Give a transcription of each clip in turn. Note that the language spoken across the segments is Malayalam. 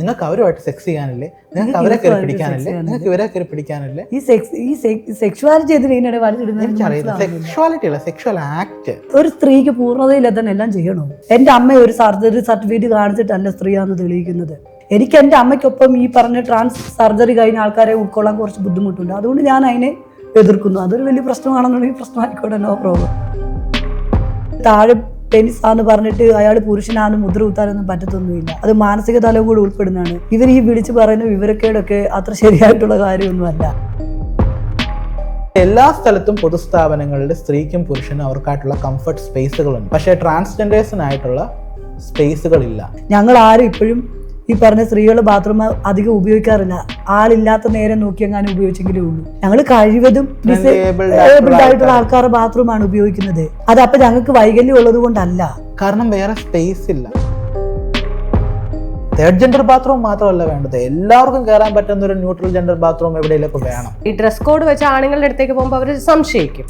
നിങ്ങൾക്ക് അവരുമായിട്ട് സെക്സ് ചെയ്യാനല്ലേ? നിങ്ങൾക്ക് അവരെ കയറി പിടിക്കാനല്ലേ? നിങ്ങൾക്ക് ഇവരെ കയറി പിടിക്കാനല്ലേ? ഈ സെക്സ് ഈ സെക്ഷുവാലിറ്റി എന്തിനാണ് വലിച്ചിടുന്നത് എനിക്കറിയില്ല. സെക്ഷുവാലിറ്റി അല്ല സെക്ഷുവൽ ആക്ട് ഒരു സ്ത്രീക്ക് പൂർണതയിലെത്താൻ എല്ലാം ചെയ്യണോ? എന്റെ അമ്മ ഒരു സർജറി സർട്ടിഫിക്കറ്റ് കാണിച്ചിട്ടല്ല സ്ത്രീയാന്ന് തെളിയിക്കുന്നത്. എനിക്ക് എന്റെ അമ്മയ്ക്കൊപ്പം ഈ പറഞ്ഞ ട്രാൻസ് സർജറി കഴിഞ്ഞ ആൾക്കാരെ ഉൾക്കൊള്ളാൻ കുറച്ച് ബുദ്ധിമുട്ടുണ്ട്. അതുകൊണ്ട് ഞാൻ അതിനെ എതിർക്കുന്നു. അതൊരു വലിയ പ്രശ്നമാണെന്നുണ്ടെങ്കിൽ പ്രശ്നമായിക്കോട്ടെ നോ പ്രോബ്ലം താഴെ പെനിസാന്ന് പറഞ്ഞിട്ട് അയാൾ പുരുഷനാന്ന് മുദ്ര കുത്താനൊന്നും പറ്റത്തൊന്നുമില്ല. അത് മാനസിക തലവും കൂടി ഉൾപ്പെടുന്നതാണ്. ഇവർ ഈ വിളിച്ച് പറയുന്ന വിവരക്കേടൊക്കെ അത്ര ശരിയായിട്ടുള്ള കാര്യമൊന്നുമല്ല. എല്ലാ സ്ഥലത്തും പൊതുസ്ഥാപനങ്ങളിലെ സ്ത്രീക്കും പുരുഷനും അവർക്കായിട്ടുള്ള കംഫർട്ട് സ്പേസുകളുണ്ട് പക്ഷേ ട്രാൻസ്ജെൻഡേഴ്സിനായിട്ടുള്ള സ്പേസുകളില്ല ഞങ്ങൾ ആരും ഇപ്പോഴും ഈ പറഞ്ഞ സ്ത്രീകൾ ബാത്റൂം അധികം ഉപയോഗിക്കാറില്ല. ആളില്ലാത്ത നേരം നോക്കി എങ്ങാനും ഉപയോഗിച്ചെങ്കിലേ ഉള്ളൂ. ഞങ്ങൾ കഴിവതും ഡിസേബിൾഡ് ആയിട്ടുള്ള ആൾക്കാരുടെ ബാത്റൂമാണ് ഉപയോഗിക്കുന്നത്. അത് അപ്പൊ ഞങ്ങൾക്ക് വൈകല്യം ഉള്ളത് കൊണ്ടല്ല കാരണം വേറെ സ്പേസ് ഇല്ല. തേർഡ് ജെൻഡർ ബാത്റൂം മാത്രമല്ല വേണ്ടത്. എല്ലാവർക്കും കയറാൻ പറ്റുന്ന ഒരു ന്യൂട്രൽ ജെൻഡർ ബാത്റൂം എവിടെയെങ്കിലും വേണം. ഈ ഡ്രസ് കോഡ് വെച്ച ആണുങ്ങളുടെ അടുത്തേക്ക് പോകുമ്പോൾ അവർ സംശയിക്കും.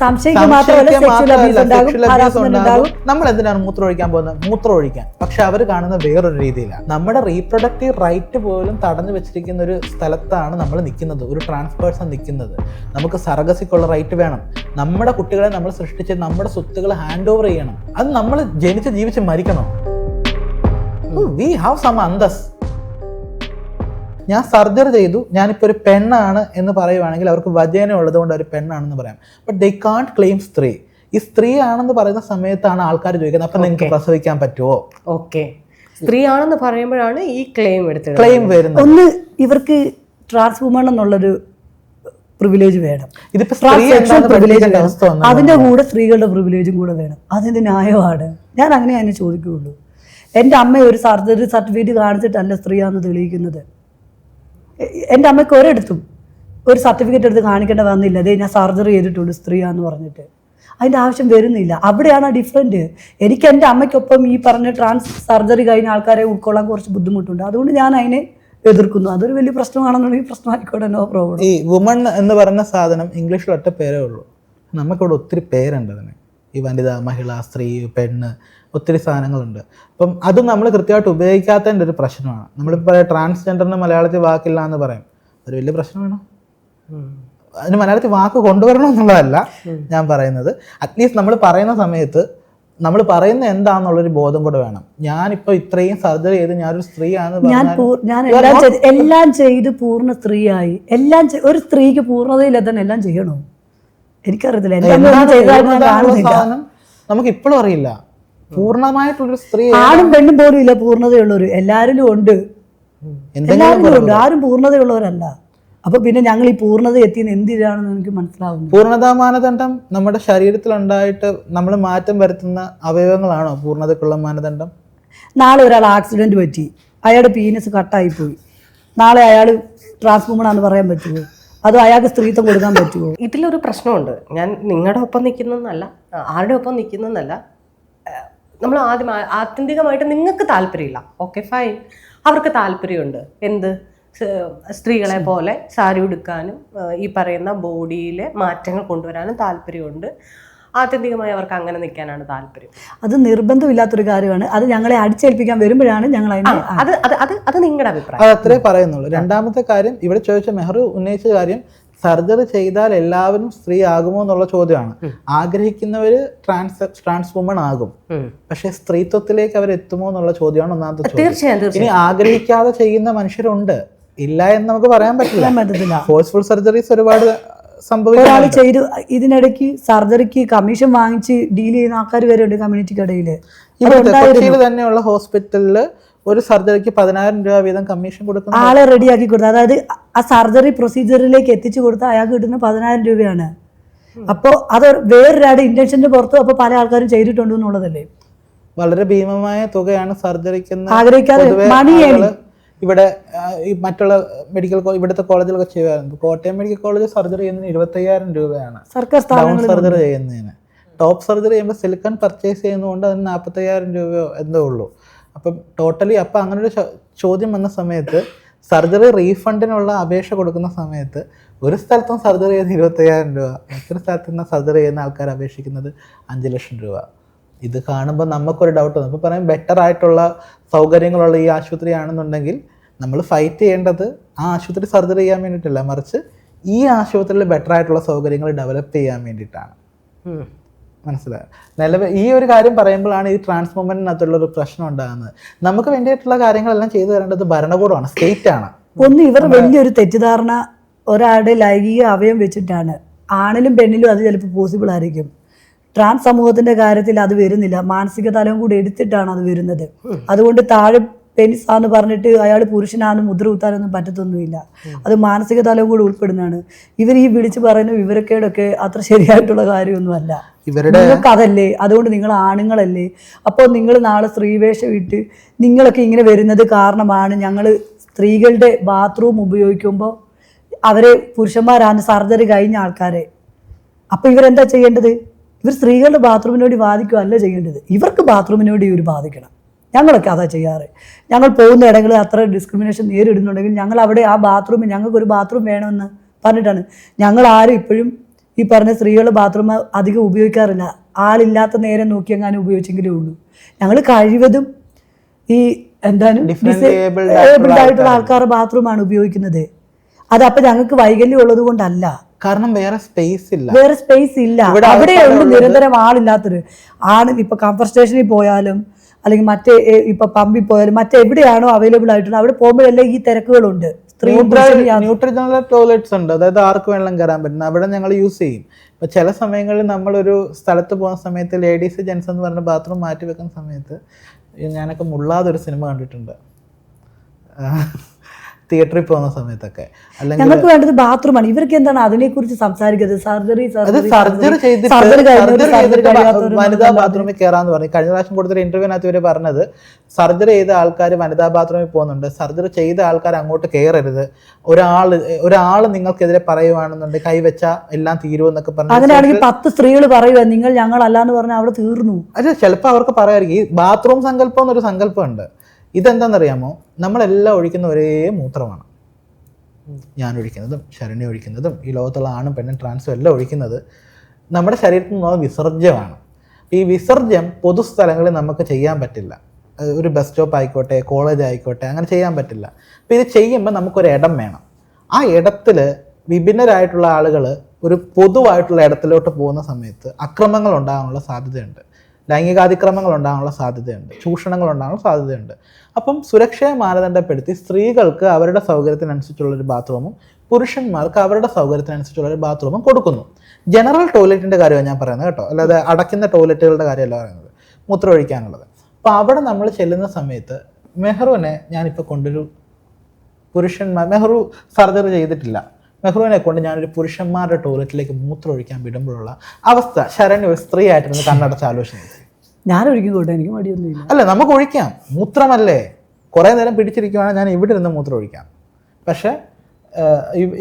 നമ്മൾ എന്തിനാണ് മൂത്രം ഒഴിക്കാൻ പോകുന്നത്? മൂത്രം ഒഴിക്കാൻ പക്ഷെ അവർ കാണുന്ന വേറൊരു രീതിയിലാണ്. നമ്മുടെ റീപ്രൊഡക്റ്റീവ് റൈറ്റ് പോലും തടഞ്ഞു വെച്ചിരിക്കുന്ന ഒരു സ്ഥലത്താണ് നമ്മൾ നിൽക്കുന്നത്. ഒരു ട്രാൻസ് പേഴ്സൺ നിൽക്കുന്നത്. നമുക്ക് സർഗസിക്കുള്ള റൈറ്റ് വേണം. നമ്മുടെ കുട്ടികളെ നമ്മൾ സൃഷ്ടിച്ച് നമ്മുടെ സ്വത്തുകൾ ഹാൻഡ് ഓവർ ചെയ്യണം. അത് നമ്മൾ ജനിച്ച് ജീവിച്ച് മരിക്കണം. വി ഹാവ് സം അന്തസ്. ഞാൻ സർജറി ചെയ്തു. ഞാനിപ്പോൾ ഒരു പെണ്ണാണ് എന്ന് പറയുവാണെങ്കിൽ അവർക്ക് വജേന ഉള്ളത് കൊണ്ട് ഒരു പെണ്ണാണെന്ന് പറയാം. ബട്ട് ദേ കാൺട്ട് ക്ലെയിം സ്ത്രീ. ഈ സ്ത്രീ ആണെന്ന് പറയുന്ന സമയത്താണ് ആൾക്കാർ ചോദിക്കുന്നത്. അപ്പം നിങ്ങൾക്ക് പ്രസവിക്കാൻ പറ്റുമോ ഓക്കെ സ്ത്രീ ആണെന്ന് പറയുമ്പോഴാണ് ഈ ക്ലെയിം എടുത്തത്. ക്ലെയിം വരുന്നത്. ഒന്ന് ഇവർക്ക് ട്രാൻസ് വുമൺ എന്നുള്ളൊരു പ്രിവിലേജ് വേണം. വന്നു അതിന്റെ കൂടെ സ്ത്രീകളുടെ പ്രിവിലേജും കൂടെ വേണം. അതിന്റെ ന്യായമാണ്. ഞാൻ അങ്ങനെ അതിനെ ചോദിക്കുകയുള്ളൂ എന്റെ അമ്മ ഒരു സർജറി സർട്ടിഫിക്കറ്റ് കാണിച്ചിട്ടല്ല സ്ത്രീയാന്ന് തെളിയിക്കുന്നത്. എന്റെ അമ്മയ്ക്ക് ഒരിടത്തും ഒരു സർട്ടിഫിക്കറ്റ് എടുത്ത് കാണിക്കേണ്ട വന്നില്ല. അതേ ഞാൻ സർജറി ചെയ്തിട്ടുള്ളൂ സ്ത്രീയാന്ന് പറഞ്ഞിട്ട്. അതിന്റെ ആവശ്യം വരുന്നില്ല. അവിടെയാണ് ആ ഡിഫറെന്റ് എനിക്ക് എന്റെ അമ്മയ്ക്കൊപ്പം ഈ പറഞ്ഞ ട്രാൻസ് സർജറി കഴിഞ്ഞ ആൾക്കാരെ ഉൾക്കൊള്ളാൻ കുറച്ച് ബുദ്ധിമുട്ടുണ്ട്. അതുകൊണ്ട് ഞാൻ അതിനെ എതിർക്കുന്നു. അതൊരു വലിയ പ്രശ്നമാണെന്നുണ്ടെങ്കിൽ പ്രശ്നമായിക്കോട്ടെ നോ പ്രോബ്ലം ഈ വുമൺ എന്ന് പറയുന്ന സാധനം ഇംഗ്ലീഷിൽ ഒറ്റ പേരേ ഉള്ളൂ. നമുക്കിവിടെ ഒത്തിരി പേരുണ്ട് അതിന്. ഈ വനിത മഹിള സ്ത്രീ പെണ്ണ് ഒത്തിരി സാധനങ്ങളുണ്ട്. അപ്പം അത് നമ്മൾ കൃത്യമായിട്ട് ഉപയോഗിക്കാത്തതിന്റെ ഒരു പ്രശ്നമാണ്. നമ്മളിപ്പോൾ ട്രാൻസ്ജെൻഡറിന് മലയാളത്തിൽ വാക്കില്ല എന്ന് പറയും. ഒരു വലിയ പ്രശ്നമാണ്? അതിന് മലയാളത്തിൽ വാക്ക് കൊണ്ടുവരണം എന്നുള്ളതല്ല ഞാൻ പറയുന്നത്. അറ്റ്ലീസ്റ്റ് നമ്മൾ പറയുന്ന സമയത്ത് നമ്മൾ പറയുന്ന എന്താണെന്നുള്ളൊരു ബോധം കൂടെ വേണം. ഞാനിപ്പോ ഇത്രയും സർജറി ചെയ്ത് ഞാനൊരു സ്ത്രീയാണ് ഞാൻ ഞാൻ എല്ലാം ചെയ്ത് എല്ലാം ചെയ്ത് പൂർണ സ്ത്രീയായി. എല്ലാം ഒരു സ്ത്രീക്ക് പൂർണതയിലെത്താൻ എല്ലാം ചെയ്യണോ? എനിക്കറിയത്തില്ല. നമുക്ക് ഇപ്പോഴും അറിയില്ല. പൂർണമായിട്ടുള്ളൊരു സ്ത്രീ ആണും. പെണ്ണും പോലും ഇല്ല പൂർണതയുള്ളൊരു. എല്ലാരിലും ഉണ്ട്. എന്തെങ്കിലും എല്ലാവരിലും ഉണ്ട്. ആരും പൂർണതയുള്ളവരല്ല. അപ്പൊ പിന്നെ ഞങ്ങൾ ഈ പൂർണത എത്തിയെന്ന് എന്തിനാണെന്ന് എനിക്ക് മനസ്സിലാവും പൂർണതാ മാനദണ്ഡം നമ്മുടെ ശരീരത്തിൽ ഉണ്ടായിട്ട് നമ്മൾ മാറ്റം വരുത്തുന്ന അവയവങ്ങളാണോ പൂർണതയ്ക്കുള്ള മാനദണ്ഡം? നാളെ ഒരാൾ ആക്സിഡന്റ് പറ്റി. അയാളുടെ പീനസ് കട്ടായി പോയി നാളെ അയാൾ ട്രാൻസ്ഫോമർ ആണെന്ന് പറയാൻ പറ്റുമോ? അതോ അയാൾക്ക് സ്ത്രീത്വം കൊടുക്കാൻ പറ്റുമോ? ഇതിലൊരു പ്രശ്നമുണ്ട്. ഞാൻ നിങ്ങളുടെ ഒപ്പം നിൽക്കുന്നതെന്നല്ല ആരുടെ ഒപ്പം നിൽക്കുന്നതെന്നല്ല നമ്മൾ ആദ്യം ആത്യന്തികമായിട്ട് നിങ്ങൾക്ക് താല്പര്യമില്ല. ഓക്കെ ഫൈൻ അവർക്ക് താല്പര്യമുണ്ട്. എന്ത്? സ്ത്രീകളെ പോലെ സാരി ഉടുക്കാനും ഈ പറയുന്ന ബോഡിയിലെ മാറ്റങ്ങൾ കൊണ്ടുവരാനും താല്പര്യമുണ്ട്. ആത്യന്തികമായി അവർക്ക് അങ്ങനെ നിൽക്കാനാണ് താല്പര്യം. അത് നിർബന്ധമില്ലാത്തൊരു കാര്യമാണ്. അത് ഞങ്ങളെ അടിച്ചേൽപ്പിക്കാൻ വരുമ്പോഴാണ് ഞങ്ങൾ അത് അത് അത് നിങ്ങളുടെ അഭിപ്രായം. അത് അത്രേ പറയുന്നുള്ളൂ. രണ്ടാമത്തെ കാര്യം ഇവിടെ ചോദിച്ച മെഹ്റു ഉന്നയിച്ച കാര്യം സർജറി ചെയ്താൽ എല്ലാവരും സ്ത്രീ ആകുമോ എന്നുള്ള ചോദ്യമാണ്. ആഗ്രഹിക്കുന്നവർ ട്രാൻസ് ട്രാൻസ് വുമൺ ആകും. പക്ഷെ സ്ത്രീത്വത്തിലേക്ക് അവർ എത്തുമോ എന്നുള്ള ചോദ്യമാണ് ഒന്നാമത്തെ ചോദ്യം. ഇനി ആഗ്രഹിക്കാതെ ചെയ്യുന്ന മനുഷ്യരുണ്ട്. ഇല്ല എന്ന് നമുക്ക് പറയാൻ പറ്റില്ല. ഫോഴ്സ്ഫുൾ സർജറീസ് ഒരുപാട് ഒരാൾ ചെയ്ത് ഇതിനിടയ്ക്ക് സർജറിക്ക് കമ്മീഷൻ വാങ്ങിച്ച് ഡീൽ ചെയ്യുന്ന ആൾക്കാർ വരെ ഉണ്ട് കമ്മ്യൂണിറ്റിക്കിടയിൽ തന്നെയുള്ള ഹോസ്പിറ്റലിൽ ഒരു സർജറിക്ക് പതിനായിരം രൂപ വീതം കമ്മീഷൻ കൊടുക്കുന്ന ആളെ റെഡിയാക്കി കൊടുത്ത അതായത് ആ സർജറി പ്രൊസീജിയറിലേക്ക് എത്തിച്ചു കൊടുത്ത അയാൾക്ക് കിട്ടുന്ന പതിനായിരം രൂപയാണ്. അപ്പോൾ അത് വേറൊരാട് ഇന്റൻഷന്റെ പുറത്ത് അപ്പോൾ പല ആൾക്കാരും ചെയ്തിട്ടുണ്ട് എന്നുള്ളതല്ലേ? വളരെ ഭീമമായ തുകയാണ് സർജറിക്ക് ആഗ്രഹിക്കാതെ ഇവിടെ മറ്റുള്ള മെഡിക്കൽ ഇവിടുത്തെ കോളേജിലൊക്കെ ചെയ്യാറുണ്ട് കോട്ടയം മെഡിക്കൽ കോളേജ് സർജറി ചെയ്യുന്നതിന് ഇരുപത്തയ്യായിരം രൂപയാണ്. സർക്കാർ ഡൗൺ സർജറി ചെയ്യുന്നതിന്. ടോപ്പ് സർജറി ചെയ്യുമ്പോൾ സിലിക്കൺ പർച്ചേസ് ചെയ്യുന്നതുകൊണ്ട് അതിന് നാൽപ്പത്തയ്യായിരം രൂപയോ എന്തോ ഉള്ളൂ. അപ്പം ടോട്ടലി അപ്പം അങ്ങനെ ഒരു ചോദ്യം വന്ന സമയത്ത് സർജറി റീഫണ്ടിനുള്ള അപേക്ഷ കൊടുക്കുന്ന സമയത്ത് ഒരു സ്ഥലത്തും സർജറി ചെയ്യുന്ന ഇരുപത്തയ്യായിരം രൂപ മറ്റൊരു സ്ഥലത്ത് നിന്ന് സർജറി ചെയ്യുന്ന ആൾക്കാർ അപേക്ഷിക്കുന്നത് അഞ്ച് ലക്ഷം രൂപ. ഇത് കാണുമ്പോൾ നമുക്കൊരു ഡൗട്ട് വന്നു. അപ്പോൾ പറയും ബെറ്റർ ആയിട്ടുള്ള സൗകര്യങ്ങളുള്ള ഈ ആശുപത്രി ആണെന്നുണ്ടെങ്കിൽ നമ്മൾ ഫൈറ്റ് ചെയ്യേണ്ടത് ആ ആശുപത്രി സർജറി ചെയ്യാൻ വേണ്ടിയിട്ടല്ല. മറിച്ച് ഈ ആശുപത്രിയിൽ ബെറ്റർ ആയിട്ടുള്ള സൗകര്യങ്ങൾ ഡെവലപ്പ് ചെയ്യാൻ വേണ്ടിയിട്ടാണ്. മനസ്സിലായോ? നിലവിൽ ഈ ഒരു കാര്യം പറയുമ്പോഴാണ് ഈ ട്രാൻസ് മൂവ്മെന്റിനകത്തുള്ള ഒരു പ്രശ്നം ഉണ്ടാകുന്നത്. നമുക്ക് വേണ്ടിയിട്ടുള്ള കാര്യങ്ങളെല്ലാം ചെയ്തു തരേണ്ടത് ഭരണകൂടമാണ് സ്റ്റേറ്റ് ആണ് ഒന്ന് ഇവർ വലിയൊരു തെറ്റിദ്ധാരണ ഒരാളുടെ ലൈംഗിക അവയം വെച്ചിട്ടാണ്. ആണിലും പെണ്ണിലും അത് ചിലപ്പോൾ പോസിബിൾ ആയിരിക്കും. ട്രാൻസ് സമൂഹത്തിന്റെ കാര്യത്തിൽ അത് വരുന്നില്ല. മാനസിക തലം കൂടി എടുത്തിട്ടാണ് അത് വരുന്നത്. അതുകൊണ്ട് താഴെ പെനിസ് ആന്ന് പറഞ്ഞിട്ട് അയാൾ പുരുഷനാണെന്ന് മുദ്ര കുത്താനൊന്നും പറ്റത്തൊന്നുമില്ല അത് മാനസിക തലവും കൂടി ഉൾപ്പെടുന്നതാണ്. ഇവർ ഈ വിളിച്ച് പറയുന്ന വിവരക്കേടൊക്കെ അത്ര ശരിയായിട്ടുള്ള കാര്യമൊന്നുമല്ല. ഇവരുടെ കഥല്ലേ അതല്ലേ അതുകൊണ്ട് നിങ്ങൾ ആണുങ്ങളല്ലേ? അപ്പോൾ നിങ്ങൾ നാളെ സ്ത്രീവേഷം ഇട്ട് നിങ്ങളൊക്കെ ഇങ്ങനെ വരുന്നത് കാരണമാണ് ഞങ്ങൾ സ്ത്രീകളുടെ ബാത്റൂം ഉപയോഗിക്കുമ്പോൾ അവരെ പുരുഷന്മാരാണ് സർജറി കഴിഞ്ഞ ആൾക്കാരെ. അപ്പോൾ ഇവരെന്താ ചെയ്യേണ്ടത്? ഇവർ സ്ത്രീകളുടെ ബാത്റൂമിനോട് ബാധിക്കുകയല്ല ചെയ്യേണ്ടത്. ഇവർക്ക് ബാത്റൂമിനോട് ഇവർ ബാധിക്കണം. ഞങ്ങളൊക്കെ അതാ ചെയ്യാറ്. ഞങ്ങൾ പോകുന്ന ഇടങ്ങളിൽ അത്ര ഡിസ്ക്രിമിനേഷൻ നേരിടുന്നുണ്ടെങ്കിൽ ഞങ്ങൾ അവിടെ ആ ബാത്റൂമിൽ ഞങ്ങൾക്ക് ഒരു ബാത്റൂം വേണമെന്ന് പറഞ്ഞിട്ടാണ്. ഞങ്ങൾ ആരും ഇപ്പോഴും ഈ പറഞ്ഞ സ്ത്രീകൾ ബാത്റൂം അധികം ഉപയോഗിക്കാറില്ല. ആളില്ലാത്ത നേരം നോക്കി എങ്ങാനും ഉപയോഗിച്ചെങ്കിലേ ഉള്ളൂ. ഞങ്ങൾ കഴിവതും ഈ എന്താണ് ഡിസേബിൾഡ് ആയിട്ടുള്ള ആൾക്കാരുടെ ബാത്റൂമാണ് ഉപയോഗിക്കുന്നത്. അത് അപ്പൊ ഞങ്ങൾക്ക് വൈകല്യം ഉള്ളത് കൊണ്ടല്ല. കാരണം വേറെ സ്പേസ് ഇല്ല. വേറെ സ്പേസ് ഇല്ല. അവിടെ ഉള്ളു നിരന്തരം ആളില്ലാത്തൊരു. ആണ് ഇപ്പൊ കംഫർട്ട് സ്റ്റേഷനിൽ പോയാലും അല്ലെങ്കിൽ മറ്റേ ഇപ്പൊ പമ്പിൽ പോയാലും മറ്റെവിടെയാണോ അവൈലബിൾ ആയിട്ടുള്ളത് അവിടെ പോകുമ്പോഴല്ലേ ഈ തിരക്കുകളുണ്ട്. ന്യൂട്രിജനൽ ടോയ്ലറ്റ്സ് ഉണ്ട്. അതായത് ആർക്ക് വേണമെങ്കിലും കയറാൻ പറ്റുന്ന അവിടെ ഞങ്ങൾ യൂസ് ചെയ്യും. ഇപ്പൊ ചില സമയങ്ങളിൽ നമ്മളൊരു സ്ഥലത്ത് പോകുന്ന സമയത്ത് ലേഡീസ് ജെൻസ് എന്ന് പറഞ്ഞ ബാത്റൂം മാറ്റി വെക്കുന്ന സമയത്ത് ഞാനൊക്കെ മുള്ളാതൊരു സിനിമ കണ്ടിട്ടുണ്ട്. തിയേറ്ററിൽ പോകുന്ന സമയത്തൊക്കെ. അല്ലെങ്കിൽ ഞങ്ങൾക്ക് വേണ്ടത് ബാത്റൂമാണ് ഇവർക്ക് എന്താണ് അതിനെക്കുറിച്ച് സംസാരിക്കുന്നത് സർജറി സർജറി ചെയ്തിട്ട് വനിതാ ബാത്റൂമിൽ കയറാന്ന് പറഞ്ഞു. കഴിഞ്ഞ പ്രാവശ്യം കൊടുത്തൊരു ഇന്റർവ്യൂവിനകത്ത് ഇവർ പറഞ്ഞത് സർജറി ചെയ്ത ആൾക്കാർ വനിതാ ബാത്റൂമിൽ പോകുന്നുണ്ട്. സർജറി ചെയ്ത ആൾക്കാർ അങ്ങോട്ട് കയറരുത് ഒരാൾ ഒരാൾ നിങ്ങൾക്കെതിരെ പറയുവാണെന്നുണ്ടെങ്കിൽ കൈവച്ച എല്ലാം തീരുമെന്നൊക്കെ പറഞ്ഞു അങ്ങനെയാണെങ്കിൽ പത്ത് സ്ത്രീകൾ പറയുക നിങ്ങൾ ഞങ്ങളല്ലാന്ന് പറഞ്ഞാൽ അവിടെ തീർന്നു. അല്ല ചിലപ്പോൾ അവർക്ക് പറയാമായിരിക്കും ഈ ബാത്റൂം സങ്കല്പം എന്നൊരു സങ്കല്പമുണ്ട്. ഇതെന്താണെന്നറിയാമോ? നമ്മളെല്ലാം ഒഴിക്കുന്ന ഒരേ മൂത്രമാണ്. ഞാൻ ഒഴിക്കുന്നതും ശരണി ഒഴിക്കുന്നതും ഈ ലോകത്തുള്ള ആണും പെണ്ണും ട്രാൻസും എല്ലാം ഒഴിക്കുന്നത് നമ്മുടെ ശരീരത്തിൽ നിന്നുള്ള വിസർജ്യമാണ്. ഈ വിസർജ്യം പൊതുസ്ഥലങ്ങളിൽ നമുക്ക് ചെയ്യാൻ പറ്റില്ല. ഒരു ബസ് സ്റ്റോപ്പ് ആയിക്കോട്ടെ കോളേജ് ആയിക്കോട്ടെ അങ്ങനെ ചെയ്യാൻ പറ്റില്ല. അപ്പോൾ ഇത് ചെയ്യുമ്പോൾ നമുക്കൊരു ഇടം വേണം. ആ ഇടത്തിൽ വിഭിന്നരായിട്ടുള്ള ആളുകൾ ഒരു പൊതുവായിട്ടുള്ള ഇടത്തിലോട്ട് പോകുന്ന സമയത്ത് അക്രമങ്ങൾ ഉണ്ടാകാനുള്ള സാധ്യതയുണ്ട്. ലൈംഗികാതിക്രമങ്ങൾ ഉണ്ടാകാനുള്ള സാധ്യതയുണ്ട്. ചൂഷണങ്ങൾ ഉണ്ടാകാനുള്ള സാധ്യതയുണ്ട്. അപ്പം സുരക്ഷയെ മാനദണ്ഡപ്പെടുത്തി സ്ത്രീകൾക്ക് അവരുടെ സൗകര്യത്തിനനുസരിച്ചുള്ളൊരു ബാത്റൂമും പുരുഷന്മാർക്ക് അവരുടെ സൗകര്യത്തിനനുസരിച്ചുള്ള ഒരു ബാത്റൂമും കൊടുക്കുന്നു. ജനറൽ ടോയ്ലറ്റിന്റെ കാര്യമാണ് ഞാൻ പറയുന്നത് കേട്ടോ. അല്ലാതെ അടയ്ക്കുന്ന ടോയ്ലറ്റുകളുടെ കാര്യമല്ല പറയുന്നത്. മൂത്രമൊഴിക്കാനുള്ളത്. അപ്പോൾ അവിടെ നമ്മൾ ചെല്ലുന്ന സമയത്ത് മെഹ്റുവിനെ ഞാനിപ്പോൾ കൊണ്ടൊരു പുരുഷന്മാർ മെഹ്റു സർജറി ചെയ്തിട്ടില്ല. മെഹ്റുവിനെ കൊണ്ട് ഞാനൊരു പുരുഷന്മാരുടെ ടോയ്ലറ്റിലേക്ക് മൂത്രം ഒഴിക്കാൻ വിടുമ്പോഴുള്ള അവസ്ഥ ശരണ്യ ഒരു സ്ത്രീ ആയിട്ടിരുന്ന് കണ്ണടച്ച് ആലോചിക്കുന്നത് ഞാൻ ഒഴിക്കും കൂട്ടെ എനിക്ക് മടിയൊന്നുമില്ല. അല്ല നമുക്ക് ഒഴിക്കാം. മൂത്രമല്ലേ? കുറേ നേരം പിടിച്ചിരിക്കുവാണെങ്കിൽ ഞാൻ ഇവിടെ ഇരുന്ന് മൂത്രം ഒഴിക്കാം പക്ഷേ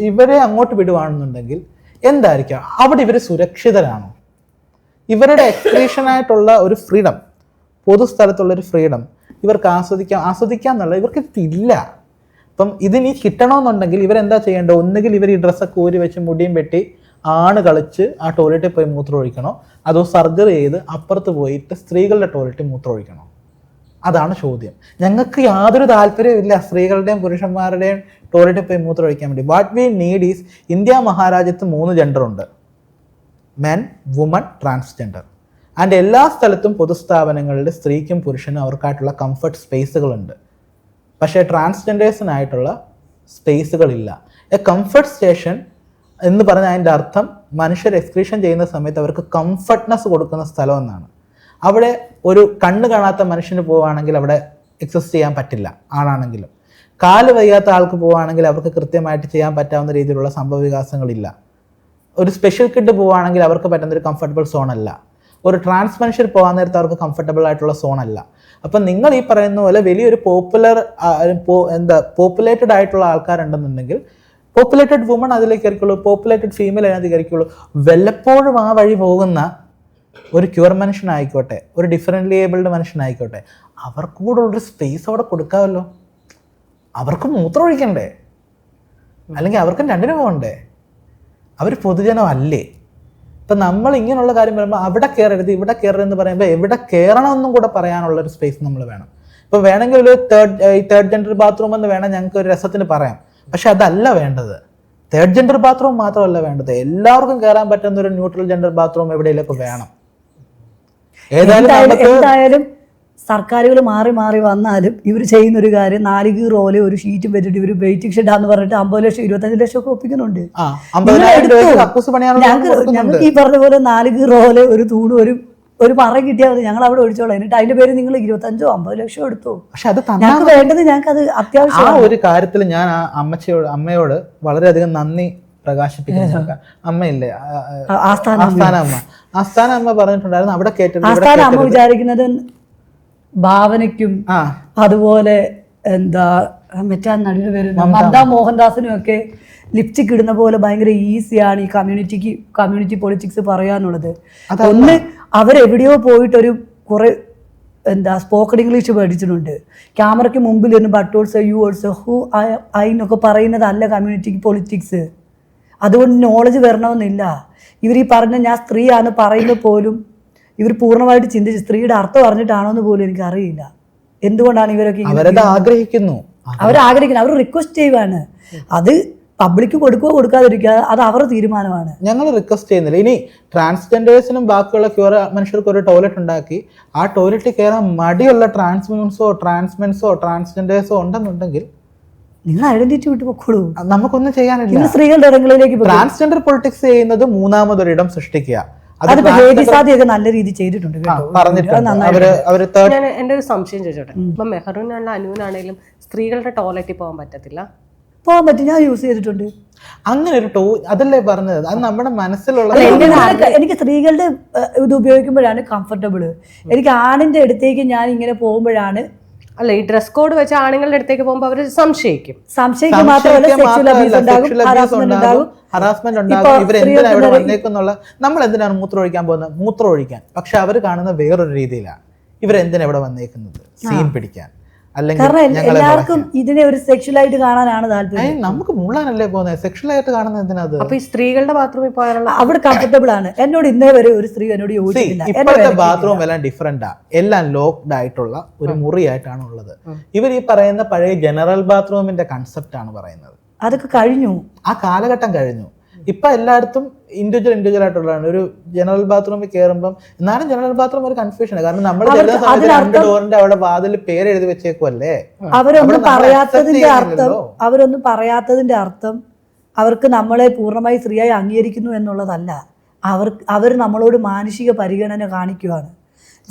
ഇവരെ അങ്ങോട്ട് വിടുവാണെന്നുണ്ടെങ്കിൽ എന്തായിരിക്കാം? അവിടെ ഇവർ സുരക്ഷിതരാണോ? ഇവരുടെ എക്സ്പ്രഷൻ ആയിട്ടുള്ള ഒരു ഫ്രീഡം പൊതുസ്ഥലത്തുള്ള ഒരു ഫ്രീഡം ഇവർക്ക് ആസ്വദിക്കാം ആസ്വദിക്കാം എന്നുള്ള ഇവർക്ക് ഇല്ല അപ്പം ഇതിനി കിട്ടണമെന്നുണ്ടെങ്കിൽ ഇവരെന്താ ചെയ്യേണ്ടത്? ഒന്നുകിൽ ഇവർ ഈ ഡ്രസ്സൊക്കെ ഊരി വെച്ച് മുടിയും വെട്ടി ആണ് കളിച്ച് ആ ടോയ്ലറ്റിൽ പോയി മൂത്രം ഒഴിക്കണോ അതോ സർജറി ചെയ്ത് അപ്പുറത്ത് പോയിട്ട് സ്ത്രീകളുടെ ടോയ്ലറ്റിൽ മൂത്രം ഒഴിക്കണോ അതാണ് ചോദ്യം. ഞങ്ങൾക്ക് യാതൊരു താല്പര്യമില്ല സ്ത്രീകളുടെയും പുരുഷന്മാരുടെയും ടോയ്ലറ്റിൽ പോയി മൂത്രം ഒഴിക്കാൻ വേണ്ടി. What we need is India മഹാരാജ്യത്ത് മൂന്ന് ജെൻഡർ ഉണ്ട്. മെൻ വുമൺ ട്രാൻസ്ജെൻഡർ ആൻഡ് എല്ലാ സ്ഥലത്തും പൊതുസ്ഥാപനങ്ങളിൽ സ്ത്രീക്കും പുരുഷനും അവർക്കായിട്ടുള്ള കംഫർട്ട് സ്പേസുകളുണ്ട് പക്ഷേ ട്രാൻസ്ജെൻഡേഴ്സിനായിട്ടുള്ള സ്പേസുകളില്ല. എ കംഫർട്ട് സ്റ്റേഷൻ എന്ന് പറഞ്ഞാൽ അതിന്റെ അർത്ഥം മനുഷ്യർ എക്സ്ക്രീഷൻ ചെയ്യുന്ന സമയത്ത് അവർക്ക് കംഫർട്ട്നെസ് കൊടുക്കുന്ന സ്ഥലം എന്നാണ്. അവിടെ ഒരു കണ്ണ് കാണാത്ത മനുഷ്യന് പോവുകയാണെങ്കിൽ അവിടെ എക്സസ് ചെയ്യാൻ പറ്റില്ല ആണാണെങ്കിലും. കാൽ വയ്യാത്ത ആൾക്ക് പോവുകയാണെങ്കിൽ അവർക്ക് കൃത്യമായിട്ട് ചെയ്യാൻ പറ്റാവുന്ന രീതിയിലുള്ള സംഭവ വികാസങ്ങളില്ല. ഒരു സ്പെഷ്യൽ കിഡ് പോവുകയാണെങ്കിൽ അവർക്ക് പറ്റുന്ന ഒരു കംഫർട്ടബിൾ സോൺ അല്ല. ഒരു ട്രാൻസ് മനുഷ്യർ പോകാൻ നേരത്ത് അവർക്ക് കംഫർട്ടബിൾ ആയിട്ടുള്ള സോൺ അല്ല. അപ്പം നിങ്ങൾ ഈ പറയുന്ന പോലെ വലിയൊരു പോപ്പുലർ എന്താ പോപ്പുലേറ്റഡ് ആയിട്ടുള്ള ആൾക്കാരുണ്ടെന്നുണ്ടെങ്കിൽ പോപ്പുലേറ്റഡ് വുമൺ അതിലേക്ക് കയറിക്കുള്ളൂ പോപ്പുലേറ്റഡ് ഫീമെയിൽ അതിനകത്ത് കയറിക്കുള്ളൂ വല്ലപ്പോഴും ആ വഴി പോകുന്ന ഒരു ക്യൂർ മനുഷ്യനായിക്കോട്ടെ ഒരു ഡിഫറെന്റ്ലി ഏബിൾഡ് മനുഷ്യനായിക്കോട്ടെ അവർക്ക് കൂടെ ഒരു സ്പേസ് അവിടെ കൊടുക്കാമല്ലോ. അവർക്ക് മൂത്രം ഒഴിക്കണ്ടേ? അല്ലെങ്കിൽ അവർക്കും രണ്ടിനും പോകണ്ടേ? അവർ പൊതുജനം അല്ലേ ഇപ്പം നമ്മൾ ഇങ്ങനെയുള്ള കാര്യം പറയുമ്പോൾ അവിടെ കയറരുത് ഇവിടെ കയറരുത് എന്ന് പറയുമ്പോൾ എവിടെ കയറണമെന്നും കൂടെ പറയാനുള്ള ഒരു സ്പേസ് നമ്മൾ വേണം. ഇപ്പൊ വേണമെങ്കിൽ ഒരു തേർഡ് ഈ തേർഡ് ജെൻഡർ ബാത്റൂം എന്ന് വേണം ഞങ്ങൾക്ക് ഒരു രസത്തിന് പറയാം. പക്ഷെ അതല്ല വേണ്ടത്. തേർഡ് ജെൻഡർ ബാത്റൂം മാത്രമല്ല വേണ്ടത്. എല്ലാവർക്കും കയറാൻ പറ്റുന്ന ഒരു ന്യൂട്രൽ ജെൻഡർ ബാത്റൂം എവിടെയെങ്കിലും വേണം. ഏതായാലും സർക്കാരുകൾ മാറി മാറി വന്നാലും ഇവർ ചെയ്യുന്ന ഒരു കാര്യം നാലിക് റോൽ ഒരു ഷീറ്റും വെച്ചിട്ട് ഇവർ വെയിറ്റിംഗ് ഷെഡാന്ന് പറഞ്ഞിട്ട് അമ്പത് ലക്ഷം ഇരുപത്തഞ്ച് ലക്ഷം ഒക്കെ ഒപ്പിക്കുന്നുണ്ട്. ഞങ്ങൾക്ക് ഞങ്ങൾക്ക് ഈ പറഞ്ഞ പോലെ നാലിക് റോൽ ഒരു തൂണ് ഒരു ഒരു പറ കിട്ടിയാൽ മതി. ഞങ്ങൾ അവിടെ ഒഴിച്ചോളാം. എന്നിട്ട് അതിന്റെ പേര് നിങ്ങൾ ഇരുപത്തഞ്ചോ അമ്പത് ലക്ഷം എടുത്തു? പക്ഷെ അത് ഞങ്ങൾക്ക് വേണ്ടത് ഞങ്ങൾക്ക് അത് ആ ഒരു കാര്യത്തിൽ ഞാൻ ആ അമ്മച്ചിയോട് അമ്മയോട് വളരെയധികം നന്ദി പ്രകാശിപ്പിക്കുന്നു അമ്മയില്ലേ? ആസ്ഥാന അമ്മ. ആസ്ഥാന അമ്മ. പറഞ്ഞിട്ടുണ്ടായിരുന്നു. അവിടെ കേട്ടത് ആസ്ഥാന അമ്മ. വിചാരിക്കുന്നത് ഭാവനയ്ക്കും അതുപോലെ എന്താ മറ്റാ നടിയുടെ പേര് മന്ദ മോഹൻദാസിനും ഒക്കെ ലിപ്സ്റ്റിക് ഇടുന്ന പോലെ ഭയങ്കര ഈസിയാണ് ഈ കമ്മ്യൂണിറ്റിക്ക് കമ്മ്യൂണിറ്റി പൊളിറ്റിക്സ് പറയാനുള്ളത്. ഒന്ന് അവരെവിടെയോ പോയിട്ടൊരു കുറെ എന്താ സ്പോക്കൺ ഇംഗ്ലീഷ് പഠിച്ചിട്ടുണ്ട്. ക്യാമറയ്ക്ക് മുമ്പിൽ ഇരുന്ന് but also you also who I എന്നൊക്കെ പറയുന്നതല്ല കമ്മ്യൂണിറ്റി പൊളിറ്റിക്സ് അതുകൊണ്ട് നോളജ് വരണമെന്നില്ല. ഇവർ ഈ പറഞ്ഞ ഞാൻ സ്ത്രീയാണ് പറയുന്നത് പോലും ഇവർ പൂർണമായിട്ട് ചിന്തിച്ച് സ്ത്രീയുടെ അർത്ഥം അറിഞ്ഞിട്ടാണോ എന്ന് പോലും എനിക്ക് അറിയില്ല. എന്തുകൊണ്ടാണ് ഇവരൊക്കെ അവരത് ആഗ്രഹിക്കുന്നു. അവർ ആഗ്രഹിക്കുന്നു. അവർ റിക്വസ്റ്റ് ചെയ്യുവാണ്. അത് പബ്ലിക്ക് കൊടുക്കുക കൊടുക്കാതിരിക്കുക അത് അവരുടെ തീരുമാനമാണ്. ഞങ്ങൾ റിക്വസ്റ്റ് ചെയ്യുന്നില്ല. ഇനി ട്രാൻസ്ജെൻഡേഴ്സിനും ബാക്കിയുള്ള ക്യൂർ മനുഷ്യർക്ക് ഒരു ടോയ്ലറ്റ് ഉണ്ടാക്കി. ആ ടോയ്ലറ്റിൽ കയറാൻ മടിയുള്ള ട്രാൻസ്മെൻസോ ട്രാൻസ്മെൻസോ ട്രാൻസ്ജെൻഡേഴ്സോ ഉണ്ടെന്നുണ്ടെങ്കിൽ നിങ്ങൾ ഐഡന്റിറ്റി വിട്ട് പൊക്കോളൂ. നമുക്കൊന്നും ചെയ്യാനില്ല. സ്ത്രീകളുടെ ഇടങ്ങളിലേക്ക് ട്രാൻസ്ജെൻഡർ പൊളിറ്റിക്സ് ചെയ്യുന്നത് മൂന്നാമതൊരിടം സൃഷ്ടിക്കുക. അതിപ്പോ സാദിയൊക്കെ നല്ല രീതിയിൽ ചെയ്തിട്ടുണ്ട് കേട്ടോ. പറഞ്ഞിട്ടുണ്ട്. അവർ അവർ ഞാൻ എന്റെ ഒരു സംശയം ചോദിച്ചോട്ടെ? ഇപ്പൊ മെഹറൂനാണെങ്കിലും അനുവിനാണെങ്കിലും സ്ത്രീകളുടെ ടോയ്ലറ്റിൽ പോകാൻ പറ്റത്തില്ല? പോകാൻ പറ്റും. ഞാൻ യൂസ് ചെയ്തിട്ടുണ്ട്. അങ്ങനെ ഒരു ടോ അതല്ലേ പറഞ്ഞത്? അത് നമ്മുടെ മനസ്സിലുള്ള എനിക്ക് സ്ത്രീകളുടെ ഇത് ഉപയോഗിക്കുമ്പോഴാണ് കംഫർട്ടബിൾ എനിക്ക് ആണിന്റെ അടുത്തേക്ക് ഞാൻ ഇങ്ങനെ പോകുമ്പോഴാണ് അല്ല ഈ ഡ്രസ് കോഡ് വെച്ച് ആണുങ്ങളുടെ അടുത്തേക്ക് പോകുമ്പോൾ അവർ സംശയിക്കും. സംശയിക്കുക മാത്രമല്ല ഉണ്ടാകും ഹറാസ്മെന്റ് ഉണ്ടാകും ഹറാസ്മെന്റ് ഇപ്പൊ ഇവർ എന്തിനാ ഇവിടെ സ്ത്രീകൾക്ക് വന്നേക്കുന്നുള്ള നമ്മൾ എന്തിനാണ് മൂത്രം ഒഴിക്കാൻ പോകുന്നത്? മൂത്രം ഒഴിക്കാൻ പക്ഷെ അവർ കാണുന്ന വേറൊരു രീതിയിലാണ്. ഇവരെന്തിനാ ഇവിടെ വന്നേക്കുന്നത്? സീൻ പിടിക്കാൻ. കാരണം എല്ലാവർക്കും ഇതിനെ ഒരു സെക്ഷൽ ആയിട്ട് കാണാനാണ് താല്പര്യം. നമുക്ക് മുള്ളാനല്ലേ പോകുന്നത്? സെക്ഷൽ ആയിട്ട് കാണുന്നത് എന്തിനാ അത്? അപ്പൊ ഈ സ്ത്രീകളുടെ ബാത്റൂമിൽ പോയാലുള്ള അവിടെ കംഫർട്ടബിൾ ആണ്. എന്നോട് ഇന്നേ വരെ ഒരു സ്ത്രീ എന്നോട് യോജിച്ചില്ല ഇപ്പോഴത്തെ ബാത്റൂം എല്ലാം ഡിഫറെന്റാ എല്ലാം ലോക്ക്ഡ് ആയിട്ടുള്ള ഒരു മുറിയായിട്ടാണ് ഉള്ളത്. ഇവർ ഈ പറയുന്ന പഴയ ജനറൽ ബാത്റൂമിന്റെ കൺസെപ്റ്റ് ആണ് പറയുന്നത്. അതൊക്കെ കഴിഞ്ഞു. ആ കാലഘട്ടം കഴിഞ്ഞു. ഇപ്പൊ എല്ലായിടത്തും ഇൻഡിവിജ്വൽ ഇൻഡിവിജ്വൽ ആയിട്ടുള്ളതാണ്. ഒരു ജനറൽ ബാത്റൂമിൽ കയറുമ്പോൾ എന്നാലും ജനറൽ ബാത്റൂം ഒരു കൺഫ്യൂഷൻ കാരണം നമ്മൾ രണ്ട് ഡോറിന്റെ അവിടെ വാതിൽ പേര് എഴുതി വെച്ചേക്കുമല്ലേ അവരൊന്നും പറയാത്തതിന്റെ അർത്ഥം. അവരൊന്നും പറയാത്തതിന്റെ അർത്ഥം അവർക്ക് നമ്മളെ പൂർണമായി സ്ത്രീയായി അംഗീകരിക്കുന്നു എന്നുള്ളതല്ല. അവർ അവർ നമ്മളോട് മാനുഷിക പരിഗണന കാണിക്കുകയാണ്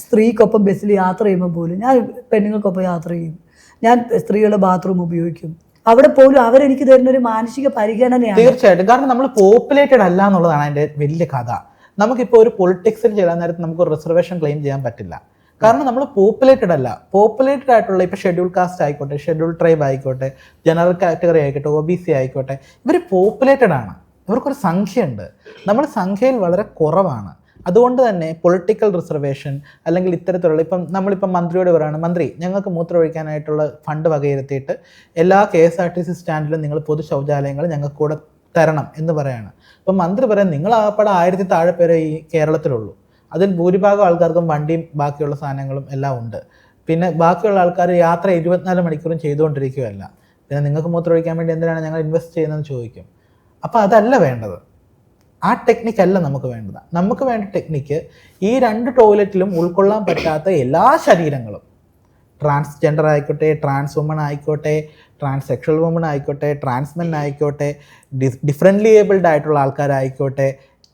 സ്ത്രീക്കൊപ്പം ബസ്സിൽ യാത്ര ചെയ്യുമ്പോൾ പോലും ഞാൻ പെണ്ണുങ്ങൾക്കൊപ്പം യാത്ര ചെയ്യും. ഞാൻ സ്ത്രീകളുടെ ബാത്റൂം ഉപയോഗിക്കും. അവിടെ പോലും അവരെനിക്ക് തരുന്ന ഒരു മാനസിക പരിഗണനയാണ്. തീർച്ചയായിട്ടും. കാരണം നമ്മൾ പോപ്പുലേറ്റഡ് അല്ല എന്നുള്ളതാണ് അതിന്റെ വലിയ കഥ. നമുക്കിപ്പോൾ ഒരു പൊളിറ്റിക്സിൽ ചെയ്യാൻ നേരത്ത് നമുക്ക് റിസർവേഷൻ ക്ലെയിം ചെയ്യാൻ പറ്റില്ല. കാരണം നമ്മൾ പോപ്പുലേറ്റഡ് അല്ല. പോപ്പുലേറ്റഡ് ആയിട്ടുള്ള ഇപ്പോൾ ഷെഡ്യൂൾ കാസ്റ്റ് ആയിക്കോട്ടെ ഷെഡ്യൂൾ ട്രൈബ് ആയിക്കോട്ടെ ജനറൽ കാറ്റഗറി ആയിക്കോട്ടെ ഒ ബി സി ആയിക്കോട്ടെ ഇവർ പോപ്പുലേറ്റഡ് ആണ്. ഇവർക്കൊരു സംഖ്യയുണ്ട്. നമ്മൾ സംഖ്യയിൽ വളരെ കുറവാണ്. അതുകൊണ്ട് തന്നെ പൊളിറ്റിക്കൽ റിസർവേഷൻ അല്ലെങ്കിൽ ഇത്തരത്തിലുള്ള ഇപ്പം നമ്മളിപ്പം മന്ത്രിയോട് പറയുകയാണ് മന്ത്രി ഞങ്ങൾക്ക് മൂത്രമൊഴിക്കാനായിട്ടുള്ള ഫണ്ട് വകയിരുത്തിയിട്ട് എല്ലാ K S R T C സ്റ്റാൻഡിലും നിങ്ങൾ പൊതു ശൗചാലയങ്ങൾ ഞങ്ങൾക്ക് കൂടെ തരണം എന്ന് പറയാണ്. അപ്പം മന്ത്രി പറയാൻ നിങ്ങൾ ആകപ്പാടെ ആയിരത്തി താഴെ പേരെ ഈ കേരളത്തിലുള്ളൂ. അതിൽ ഭൂരിഭാഗം ആൾക്കാർക്കും വണ്ടിയും ബാക്കിയുള്ള സാധനങ്ങളും എല്ലാം ഉണ്ട്. പിന്നെ ബാക്കിയുള്ള ആൾക്കാർ യാത്ര ഇരുപത്തിനാല് മണിക്കൂറും ചെയ്തുകൊണ്ടിരിക്കുകയല്ല. പിന്നെ നിങ്ങൾക്ക് മൂത്രമൊഴിക്കാൻ വേണ്ടി എന്തിനാണ് ഞങ്ങൾ ഇൻവെസ്റ്റ് ചെയ്യുന്നതെന്ന് ചോദിക്കും. അപ്പോൾ അതല്ല വേണ്ടത്. ആ ടെക്നിക്ക് അല്ല നമുക്ക് വേണ്ടത്. നമുക്ക് വേണ്ട ടെക്നിക്ക് ഈ രണ്ട് ടോയ്ലറ്റിലും ഉൾക്കൊള്ളാൻ പറ്റാത്ത എല്ലാ ശരീരങ്ങളും. ട്രാൻസ്ജെൻഡർ ആയിക്കോട്ടെ ട്രാൻസ് വുമൺ ആയിക്കോട്ടെ ട്രാൻസ് സെക്ഷൽ വുമൺ ആയിക്കോട്ടെ ട്രാൻസ്മെൻ ആയിക്കോട്ടെ ഡിഫറെന്റ്ലി ഏബിൾഡ് ആയിട്ടുള്ള ആൾക്കാരായിക്കോട്ടെ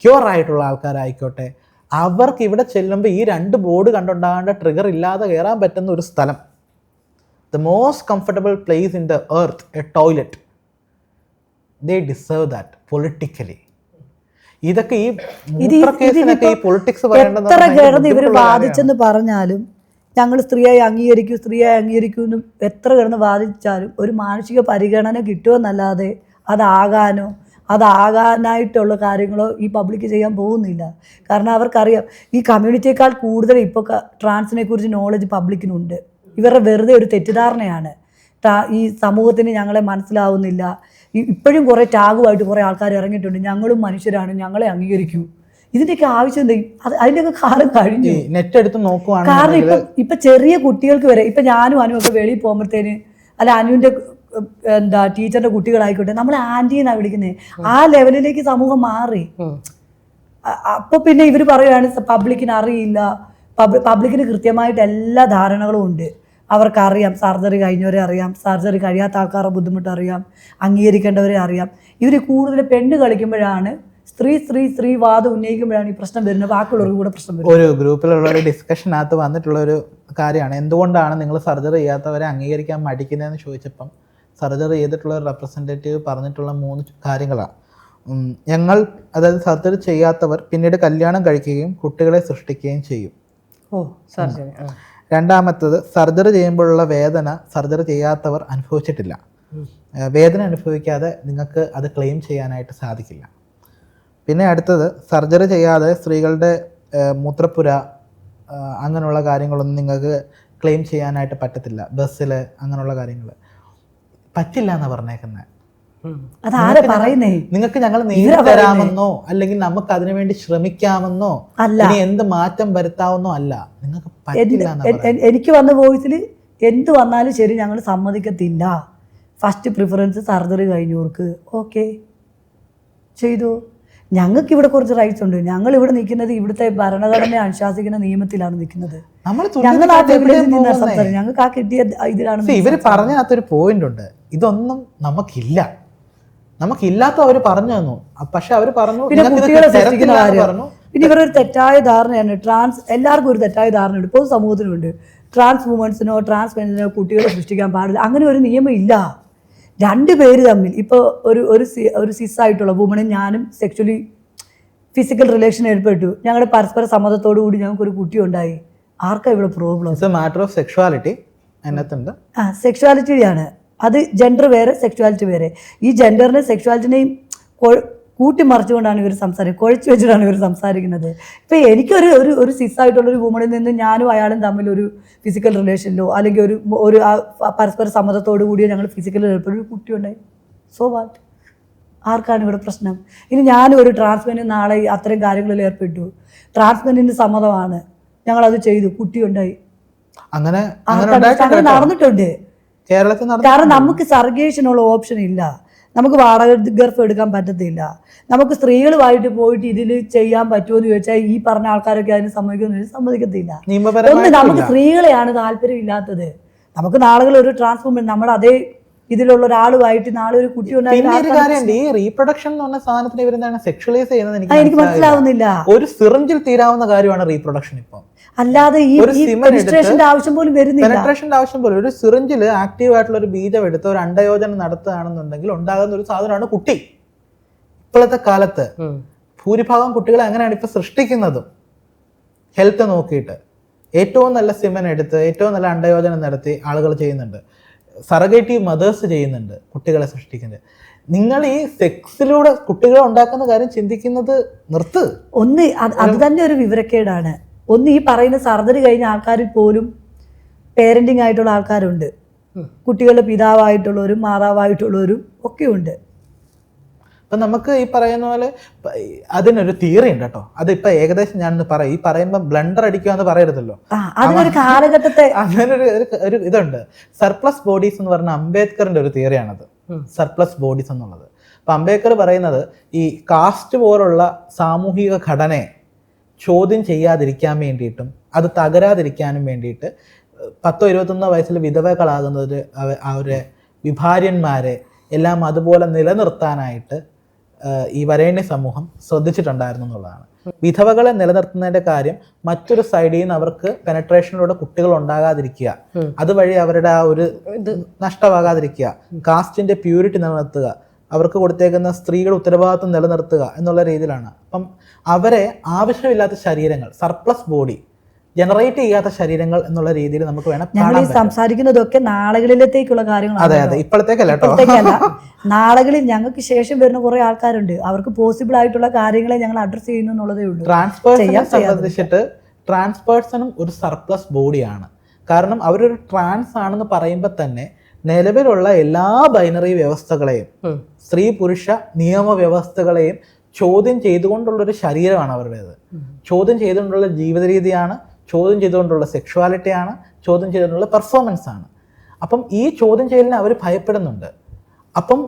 ക്യൂർ ആയിട്ടുള്ള ആൾക്കാരായിക്കോട്ടെ അവർക്ക് ഇവിടെ ചെല്ലുമ്പോൾ ഈ രണ്ട് ബോർഡ് കണ്ടുണ്ടാകേണ്ട ട്രിഗർ ഇല്ലാതെ കയറാൻ പറ്റുന്ന ഒരു സ്ഥലം. The most comfortable place in the earth a toilet they deserve that politically ഇതൊക്കെ ഈ ഈ പൊളിറ്റിക്സ് എത്ര കിടന്ന് ഇവർ ബാധിച്ചെന്ന് പറഞ്ഞാലും ഞങ്ങൾ സ്ത്രീയായി അംഗീകരിക്കൂ സ്ത്രീയായി അംഗീകരിക്കൂ എന്നും എത്ര കിടന്ന് വാദിച്ചാലും ഒരു മാനുഷിക പരിഗണന കിട്ടുമെന്നല്ലാതെ അതാകാനോ അതാകാനായിട്ടുള്ള കാര്യങ്ങളോ ഈ പബ്ലിക് ചെയ്യാൻ പോകുന്നില്ല. കാരണം അവർക്കറിയാം ഈ കമ്മ്യൂണിറ്റിയേക്കാൾ കൂടുതൽ ഇപ്പോൾ ട്രാൻസിനെ കുറിച്ച് നോളജ് പബ്ലിക്കിനുണ്ട് ഇവരുടെ വെറുതെ ഒരു തെറ്റിദ്ധാരണയാണ്. ഈ സമൂഹത്തിന് ഞങ്ങളെ മനസ്സിലാവുന്നില്ല. ഇപ്പോഴും കുറേ ടാഗുമായിട്ട് കുറേ ആൾക്കാർ ഇറങ്ങിയിട്ടുണ്ട്. ഞങ്ങളും മനുഷ്യരാണ്. ഞങ്ങളെ അംഗീകരിക്കൂ. ഇതിന്റെയൊക്കെ ആവശ്യം എന്താ? അത് അതിന്റെയൊക്കെ കാലം കഴിഞ്ഞു. നെറ്റ് എടുത്ത് നോക്കുവാണ് കാരണം ഇപ്പൊ ഇപ്പൊ ചെറിയ കുട്ടികൾക്ക് വരെ ഇപ്പൊ ഞാനും അനു ഒക്കെ വെളിയിൽ പോകുമ്പോഴത്തേന് അല്ല അനുവിന്റെ എന്താ ടീച്ചറിന്റെ കുട്ടികളായിക്കോട്ടെ നമ്മൾ ആന്റി എന്നാ വിളിക്കുന്നത് ആ ലെവലിലേക്ക് സമൂഹം മാറി. അപ്പൊ പിന്നെ ഇവർ പറയുകയാണ് പബ്ലിക്കിന് അറിയില്ല. പബ്ലി- പബ്ലിക്കിന് കൃത്യമായിട്ട് എല്ലാ ധാരണകളും ഉണ്ട്. അവർക്കറിയാം സർജറി കഴിഞ്ഞവരെ അറിയാം സർജറി കഴിയാത്ത ആൾക്കാരുടെ ബുദ്ധിമുട്ട് അറിയാം അംഗീകരിക്കേണ്ടവരെ അറിയാം. ഇവർ കൂടുതൽ പെണ്ണ് കളിക്കുമ്പോഴാണ് സ്ത്രീ സ്ത്രീ സ്ത്രീ വാദം ഉന്നയിക്കുമ്പോഴാണ് ഈ പ്രശ്നം വരുന്നത്. ബാക്കിയുള്ളവർക്ക് കൂടെ പ്രശ്നം വരുന്നത് ഒരു ഗ്രൂപ്പിലുള്ള ഒരു ഡിസ്കഷനകത്ത് വന്നിട്ടുള്ള ഒരു കാര്യമാണ്. എന്തുകൊണ്ടാണ് നിങ്ങൾ സർജറി ചെയ്യാത്തവരെ അംഗീകരിക്കാൻ മടിക്കുന്നതെന്ന് ചോദിച്ചപ്പം സർജറി ചെയ്തിട്ടുള്ള ഒരു റെപ്രസെന്റേറ്റീവ് പറഞ്ഞിട്ടുള്ള മൂന്ന് കാര്യങ്ങളാണ്. ഞങ്ങൾ അതായത് സർജറി ചെയ്യാത്തവർ പിന്നീട് കല്യാണം കഴിക്കുകയും കുട്ടികളെ സൃഷ്ടിക്കുകയും ചെയ്യും. ഓ സർജറി. രണ്ടാമത്തത് സർജറി ചെയ്യുമ്പോഴുള്ള വേദന സർജറി ചെയ്യാത്തവർ അനുഭവിച്ചിട്ടില്ല. വേദന അനുഭവിക്കാതെ നിങ്ങൾക്ക് അത് ക്ലെയിം ചെയ്യാനായിട്ട് സാധിക്കില്ല. പിന്നെ അടുത്തത് സർജറി ചെയ്യാതെ സ്ത്രീകളുടെ മൂത്രപ്പുര അങ്ങനെയുള്ള കാര്യങ്ങളൊന്നും നിങ്ങൾക്ക് ക്ലെയിം ചെയ്യാനായിട്ട് പറ്റത്തില്ല. ബസ്സിൽ അങ്ങനെയുള്ള കാര്യങ്ങൾ പറ്റില്ല എന്നാണ് പറഞ്ഞേക്കുന്നത്. അതാരാ പറയുന്നേ? നിങ്ങൾക്ക് ഞങ്ങൾ നേരിടാമെന്നോ തരാമെന്നോ അല്ലെങ്കിൽ നമുക്ക് അതിനുവേണ്ടി ശ്രമിക്കാമെന്നോ അല്ല. ഇനി എന്ത് മാറ്റം വരുത്താവുന്നോ അല്ല. നിങ്ങൾക്ക് എനിക്ക് വന്ന വോയിസിൽ എന്ത് വന്നാലും ശരി ഞങ്ങൾ സമ്മതിക്കത്തില്ല. ഫസ്റ്റ് പ്രിഫറൻസ് സർജറി കഴിഞ്ഞവർക്ക്. ഓക്കെ ചെയ്തു. ഞങ്ങൾക്ക് ഇവിടെ കുറച്ച് റൈറ്റ്സ് ഉണ്ട്. ഞങ്ങൾ ഇവിടെ നിൽക്കുന്നത് ഇവിടുത്തെ ഭരണഘടനയെ അനുശാസിക്കുന്ന നിയമത്തിലാണ് നിൽക്കുന്നത്. ഞങ്ങൾ ആ. ഞങ്ങൾക്ക് ആ കിട്ടിയ ഇതിലാണ് ഇവർ പറഞ്ഞതിനകത്തൊരു പോയിന്റ് ഉണ്ട്. ഇതൊന്നും നമുക്കില്ല. നമുക്കില്ലാത്ത അവർ പറഞ്ഞു തന്നു. പക്ഷെ അവർ പറഞ്ഞു പറഞ്ഞു. പിന്നെ ഇവരൊരു തെറ്റായ ധാരണയാണ്. ട്രാൻസ് എല്ലാവർക്കും ഒരു തെറ്റായ ധാരണയുണ്ട്. പൊതു സമൂഹത്തിനുണ്ട് ട്രാൻസ് വുമൻസിനോ ട്രാൻസ് മെൻസിനോ കുട്ടികളെ സൃഷ്ടിക്കാൻ പാടില്ല. അങ്ങനെ ഒരു നിയമം ഇല്ല. രണ്ട് പേര് തമ്മിൽ ഇപ്പോൾ ഒരു ഒരു സി- ഒരു സിസ് ആയിട്ടുള്ള വുമണും ഞാനും സെക്ച്വലി ഫിസിക്കൽ റിലേഷൻ ഏർപ്പെട്ടു. ഞങ്ങളുടെ പരസ്പര സമ്മതത്തോടു കൂടി ഞങ്ങൾക്കൊരു കുട്ടി ഉണ്ടായി ആർക്കാ ഇവിടെ പ്രോബ്ലം മാറ്റർ ഓഫ് സെക്ഷുവാലിറ്റി സെക്ഷുവാലിറ്റിയാണ് അത് ജെൻഡർ വേറെ സെക്ഷുവാലിറ്റി വേറെ. ഈ ജെൻഡറിനെ സെക്ഷുവാലിറ്റിനെയും കൂട്ടിമറിച്ചുകൊണ്ടാണ് ഇവർ സംസാരിക്കുന്നത് കുഴച്ചു വെച്ചിട്ടാണ് ഇവർ സംസാരിക്കുന്നത്. ഇപ്പം എനിക്കൊരു ഒരു ഒരു സിസ്സായിട്ടുള്ളൊരു ആയിട്ടുള്ള ഒരു വുമണിൽ നിന്ന് ഞാനും അയാളും തമ്മിൽ ഒരു ഫിസിക്കൽ റിലേഷനിലോ അല്ലെങ്കിൽ ഒരു ഒരു പരസ്പര സമ്മതത്തോടു കൂടിയോ ഞങ്ങൾ ഫിസിക്കൽ ഒരു കുട്ടി ഉണ്ടായി സോ വാട്ട് ആർക്കാണ് ഇവിടെ പ്രശ്നം? ഇനി ഞാനും ഒരു ട്രാൻസ്മെന്റ് നാളെ അത്തരം കാര്യങ്ങളിൽ ഏർപ്പെട്ടു. ട്രാൻസ്മെന്റിന് സമ്മതമാണ് ഞങ്ങളത് ചെയ്തു കുട്ടിയുണ്ടായി. അങ്ങനെ. നടന്നിട്ടുണ്ട്. കേരളത്തിൽ കാരണം നമുക്ക് സർഗേഷനുള്ള ഓപ്ഷൻ ഇല്ല. നമുക്ക് വാടക ഗർഭം എടുക്കാൻ പറ്റത്തില്ല. നമുക്ക് സ്ത്രീകളുമായിട്ട് പോയിട്ട് ഇതിൽ ചെയ്യാൻ പറ്റുമോ എന്ന് ചോദിച്ചാൽ ഈ പറഞ്ഞ ആൾക്കാരൊക്കെ അതിന് സമ്മതിക്കുന്നു സമ്മതിക്കത്തില്ല. ഒന്ന് നമുക്ക് സ്ത്രീകളെയാണ് താല്പര്യം ഇല്ലാത്തത് നമുക്ക് നാളുകൾ ഒരു ട്രാൻസ്ഫോർമേഷൻ നമ്മുടെ അതേ ഇതിലുള്ള ഒരാളുമായിട്ട് നാളെ ഒരു കുട്ടി ഈ റീപ്രൊഡക്ഷൻ എന്ന് പറഞ്ഞ സാധനത്തിന് ഇവരെന്താണ് സെക്ഷലൈസ് ചെയ്യുന്നത് എനിക്ക് എനിക്ക് മനസ്സിലാവുന്നില്ല. ഒരു സിറിഞ്ചിൽ തീരാവുന്ന കാര്യമാണ് റീപ്രൊഡക്ഷൻ ഇപ്പം. അല്ലാതെ ഈ രജിസ്ട്രേഷന്റെ ആവശ്യം പോലും വരുന്നില്ല. പെനട്രേഷന്റെ ആവശ്യം പോലും ഒരു സിറിഞ്ചിൽ ആക്റ്റീവ് ആയിട്ടുള്ള ഒരു ബീജം എടുത്ത് ഒരു അണ്ടയോജനം നടത്തുകയാണെന്നുണ്ടെങ്കിൽ ഉണ്ടാകുന്ന ഒരു സാധനമാണ് കുട്ടി. ഇപ്പോഴത്തെ കാലത്ത് ഭൂരിഭാഗം കുട്ടികളെ അങ്ങനെയാണ് ഇപ്പൊ സൃഷ്ടിക്കുന്നതും. ഹെൽത്ത് നോക്കിയിട്ട്. ഏറ്റവും നല്ല സിമൻ എടുത്ത് ഏറ്റവും നല്ല അണ്ടയോജനം നടത്തി ആളുകൾ ചെയ്യുന്നുണ്ട്. സറഗേറ്റീവ് മദേഴ്സ് ചെയ്യുന്നുണ്ട് കുട്ടികളെ സൃഷ്ടിക്കുന്നത്. നിങ്ങൾ ഈ സെക്സിലൂടെ കുട്ടികളെ ഉണ്ടാക്കുന്ന കാര്യം ചിന്തിക്കുന്നത് നിർത്ത്. ഒന്ന് അത് തന്നെ ഒരു വിവരക്കേടാണ്. ഒന്ന് ഈ പറയുന്ന സർജറി കഴിഞ്ഞ ആൾക്കാരിൽ പോലും പേരന്റിങ് ആയിട്ടുള്ള ആൾക്കാരുണ്ട്. കുട്ടികളുടെ പിതാവായിട്ടുള്ളവരും മാതാവായിട്ടുള്ളവരും ഒക്കെ ഉണ്ട് അപ്പം നമുക്ക് ഈ പറയുന്ന പോലെ അതിനൊരു തിയറി ഉണ്ട് കേട്ടോ. അതിപ്പോൾ ഏകദേശം ഞാനൊന്ന് പറയും. ഈ പറയുമ്പോൾ ബ്ലണ്ടർ അടിക്കുക എന്ന് പറയരുതല്ലോ അതിനൊരു കാലഘട്ടത്തെ അങ്ങനൊരു ഒരു ഇതുണ്ട്. സർപ്ലസ് ബോഡീസ് എന്ന് പറഞ്ഞ അംബേദ്കറിന്റെ ഒരു തിയറിയാണത്. സർപ്ലസ് ബോഡീസ് എന്നുള്ളത്. അപ്പം അംബേദ്കർ പറയുന്നത് ഈ കാസ്റ്റ് പോലുള്ള സാമൂഹിക ഘടനയെ ചോദ്യം ചെയ്യാതിരിക്കാൻ വേണ്ടിയിട്ടും അത് തകരാതിരിക്കാനും വേണ്ടിയിട്ട് പത്തോ ഇരുപത്തൊന്നോ വയസ്സിൽ വിധവകളാകുന്നത് അവരെ വിഭാര്യന്മാരെ എല്ലാം അതുപോലെ നിലനിർത്താനായിട്ട് ഈ വരേണ്യ സമൂഹം ശ്രദ്ധിച്ചിട്ടുണ്ടായിരുന്നു എന്നുള്ളതാണ്. വിധവകളെ നിലനിർത്തുന്നതിന്റെ കാര്യം മറ്റൊരു സൈഡിൽ നിന്ന് അവർക്ക് പെനട്രേഷനിലൂടെ കുട്ടികൾ ഉണ്ടാകാതിരിക്കുക. അതുവഴി അവരുടെ ആ ഒരു ഇത് നഷ്ടമാകാതിരിക്കുക. കാസ്റ്റിന്റെ പ്യൂരിറ്റി നിലനിർത്തുക. അവർക്ക് കൊടുത്തേക്കുന്ന സ്ത്രീകളുടെ ഉത്തരവാദിത്വം നിലനിർത്തുക എന്നുള്ള രീതിയിലാണ്. അപ്പം അവരെ ആവശ്യമില്ലാത്ത ശരീരങ്ങൾ സർപ്ലസ് ബോഡി ജനറേറ്റ് ചെയ്യാത്ത ശരീരങ്ങൾ എന്നുള്ള രീതിയിൽ നമുക്ക് വേണം ഞങ്ങൾ കാണാൻ ഈ സംസാരിക്കുന്നതൊക്കെ നാളുകളിലത്തേക്കുള്ള കാര്യങ്ങളാണ്. അതെ അതെ ഇപ്പോഴത്തേക്കല്ല കേട്ടോ. നാളുകളിൽ ഞങ്ങൾക്ക് ശേഷം വരുന്ന കുറെ ആൾക്കാരുണ്ട്. അവർക്ക് പോസിബിൾ ആയിട്ടുള്ള കാര്യങ്ങളെ ഞങ്ങൾ അഡ്രസ് ചെയ്യുന്നു എന്നുള്ളതേ ഉള്ളൂ. ട്രാൻസ്പേഴ്സണെ ചെയ്യാം, സംബന്ധിച്ചിട്ട് ട്രാൻസ്പേഴ്സണും ഒരു സർപ്ലസ് ബോഡിയാണ് കാരണം അവരൊരു ട്രാൻസ് ആണെന്ന് പറയുമ്പോൾ തന്നെ നിലവിലുള്ള എല്ലാ ബൈനറി വ്യവസ്ഥകളെയും സ്ത്രീ പുരുഷ നിയമ വ്യവസ്ഥകളെയും ചോദ്യം ചെയ്തുകൊണ്ടുള്ള ഒരു ശരീരമാണ് അവരുടേത്. ചോദ്യം ചെയ്തുകൊണ്ടുള്ള ജീവിത രീതിയാണ് ചോദ്യം ചെയ്തുകൊണ്ടുള്ള സെക്ഷുവാലിറ്റിയാണ് ചോദ്യം ചെയ്തുകൊണ്ടുള്ള പെർഫോമൻസ് ആണ് അപ്പം ഈ ചോദ്യം ചെയ്യലിനെ അവർ ഭയപ്പെടുന്നുണ്ട്. അപ്പം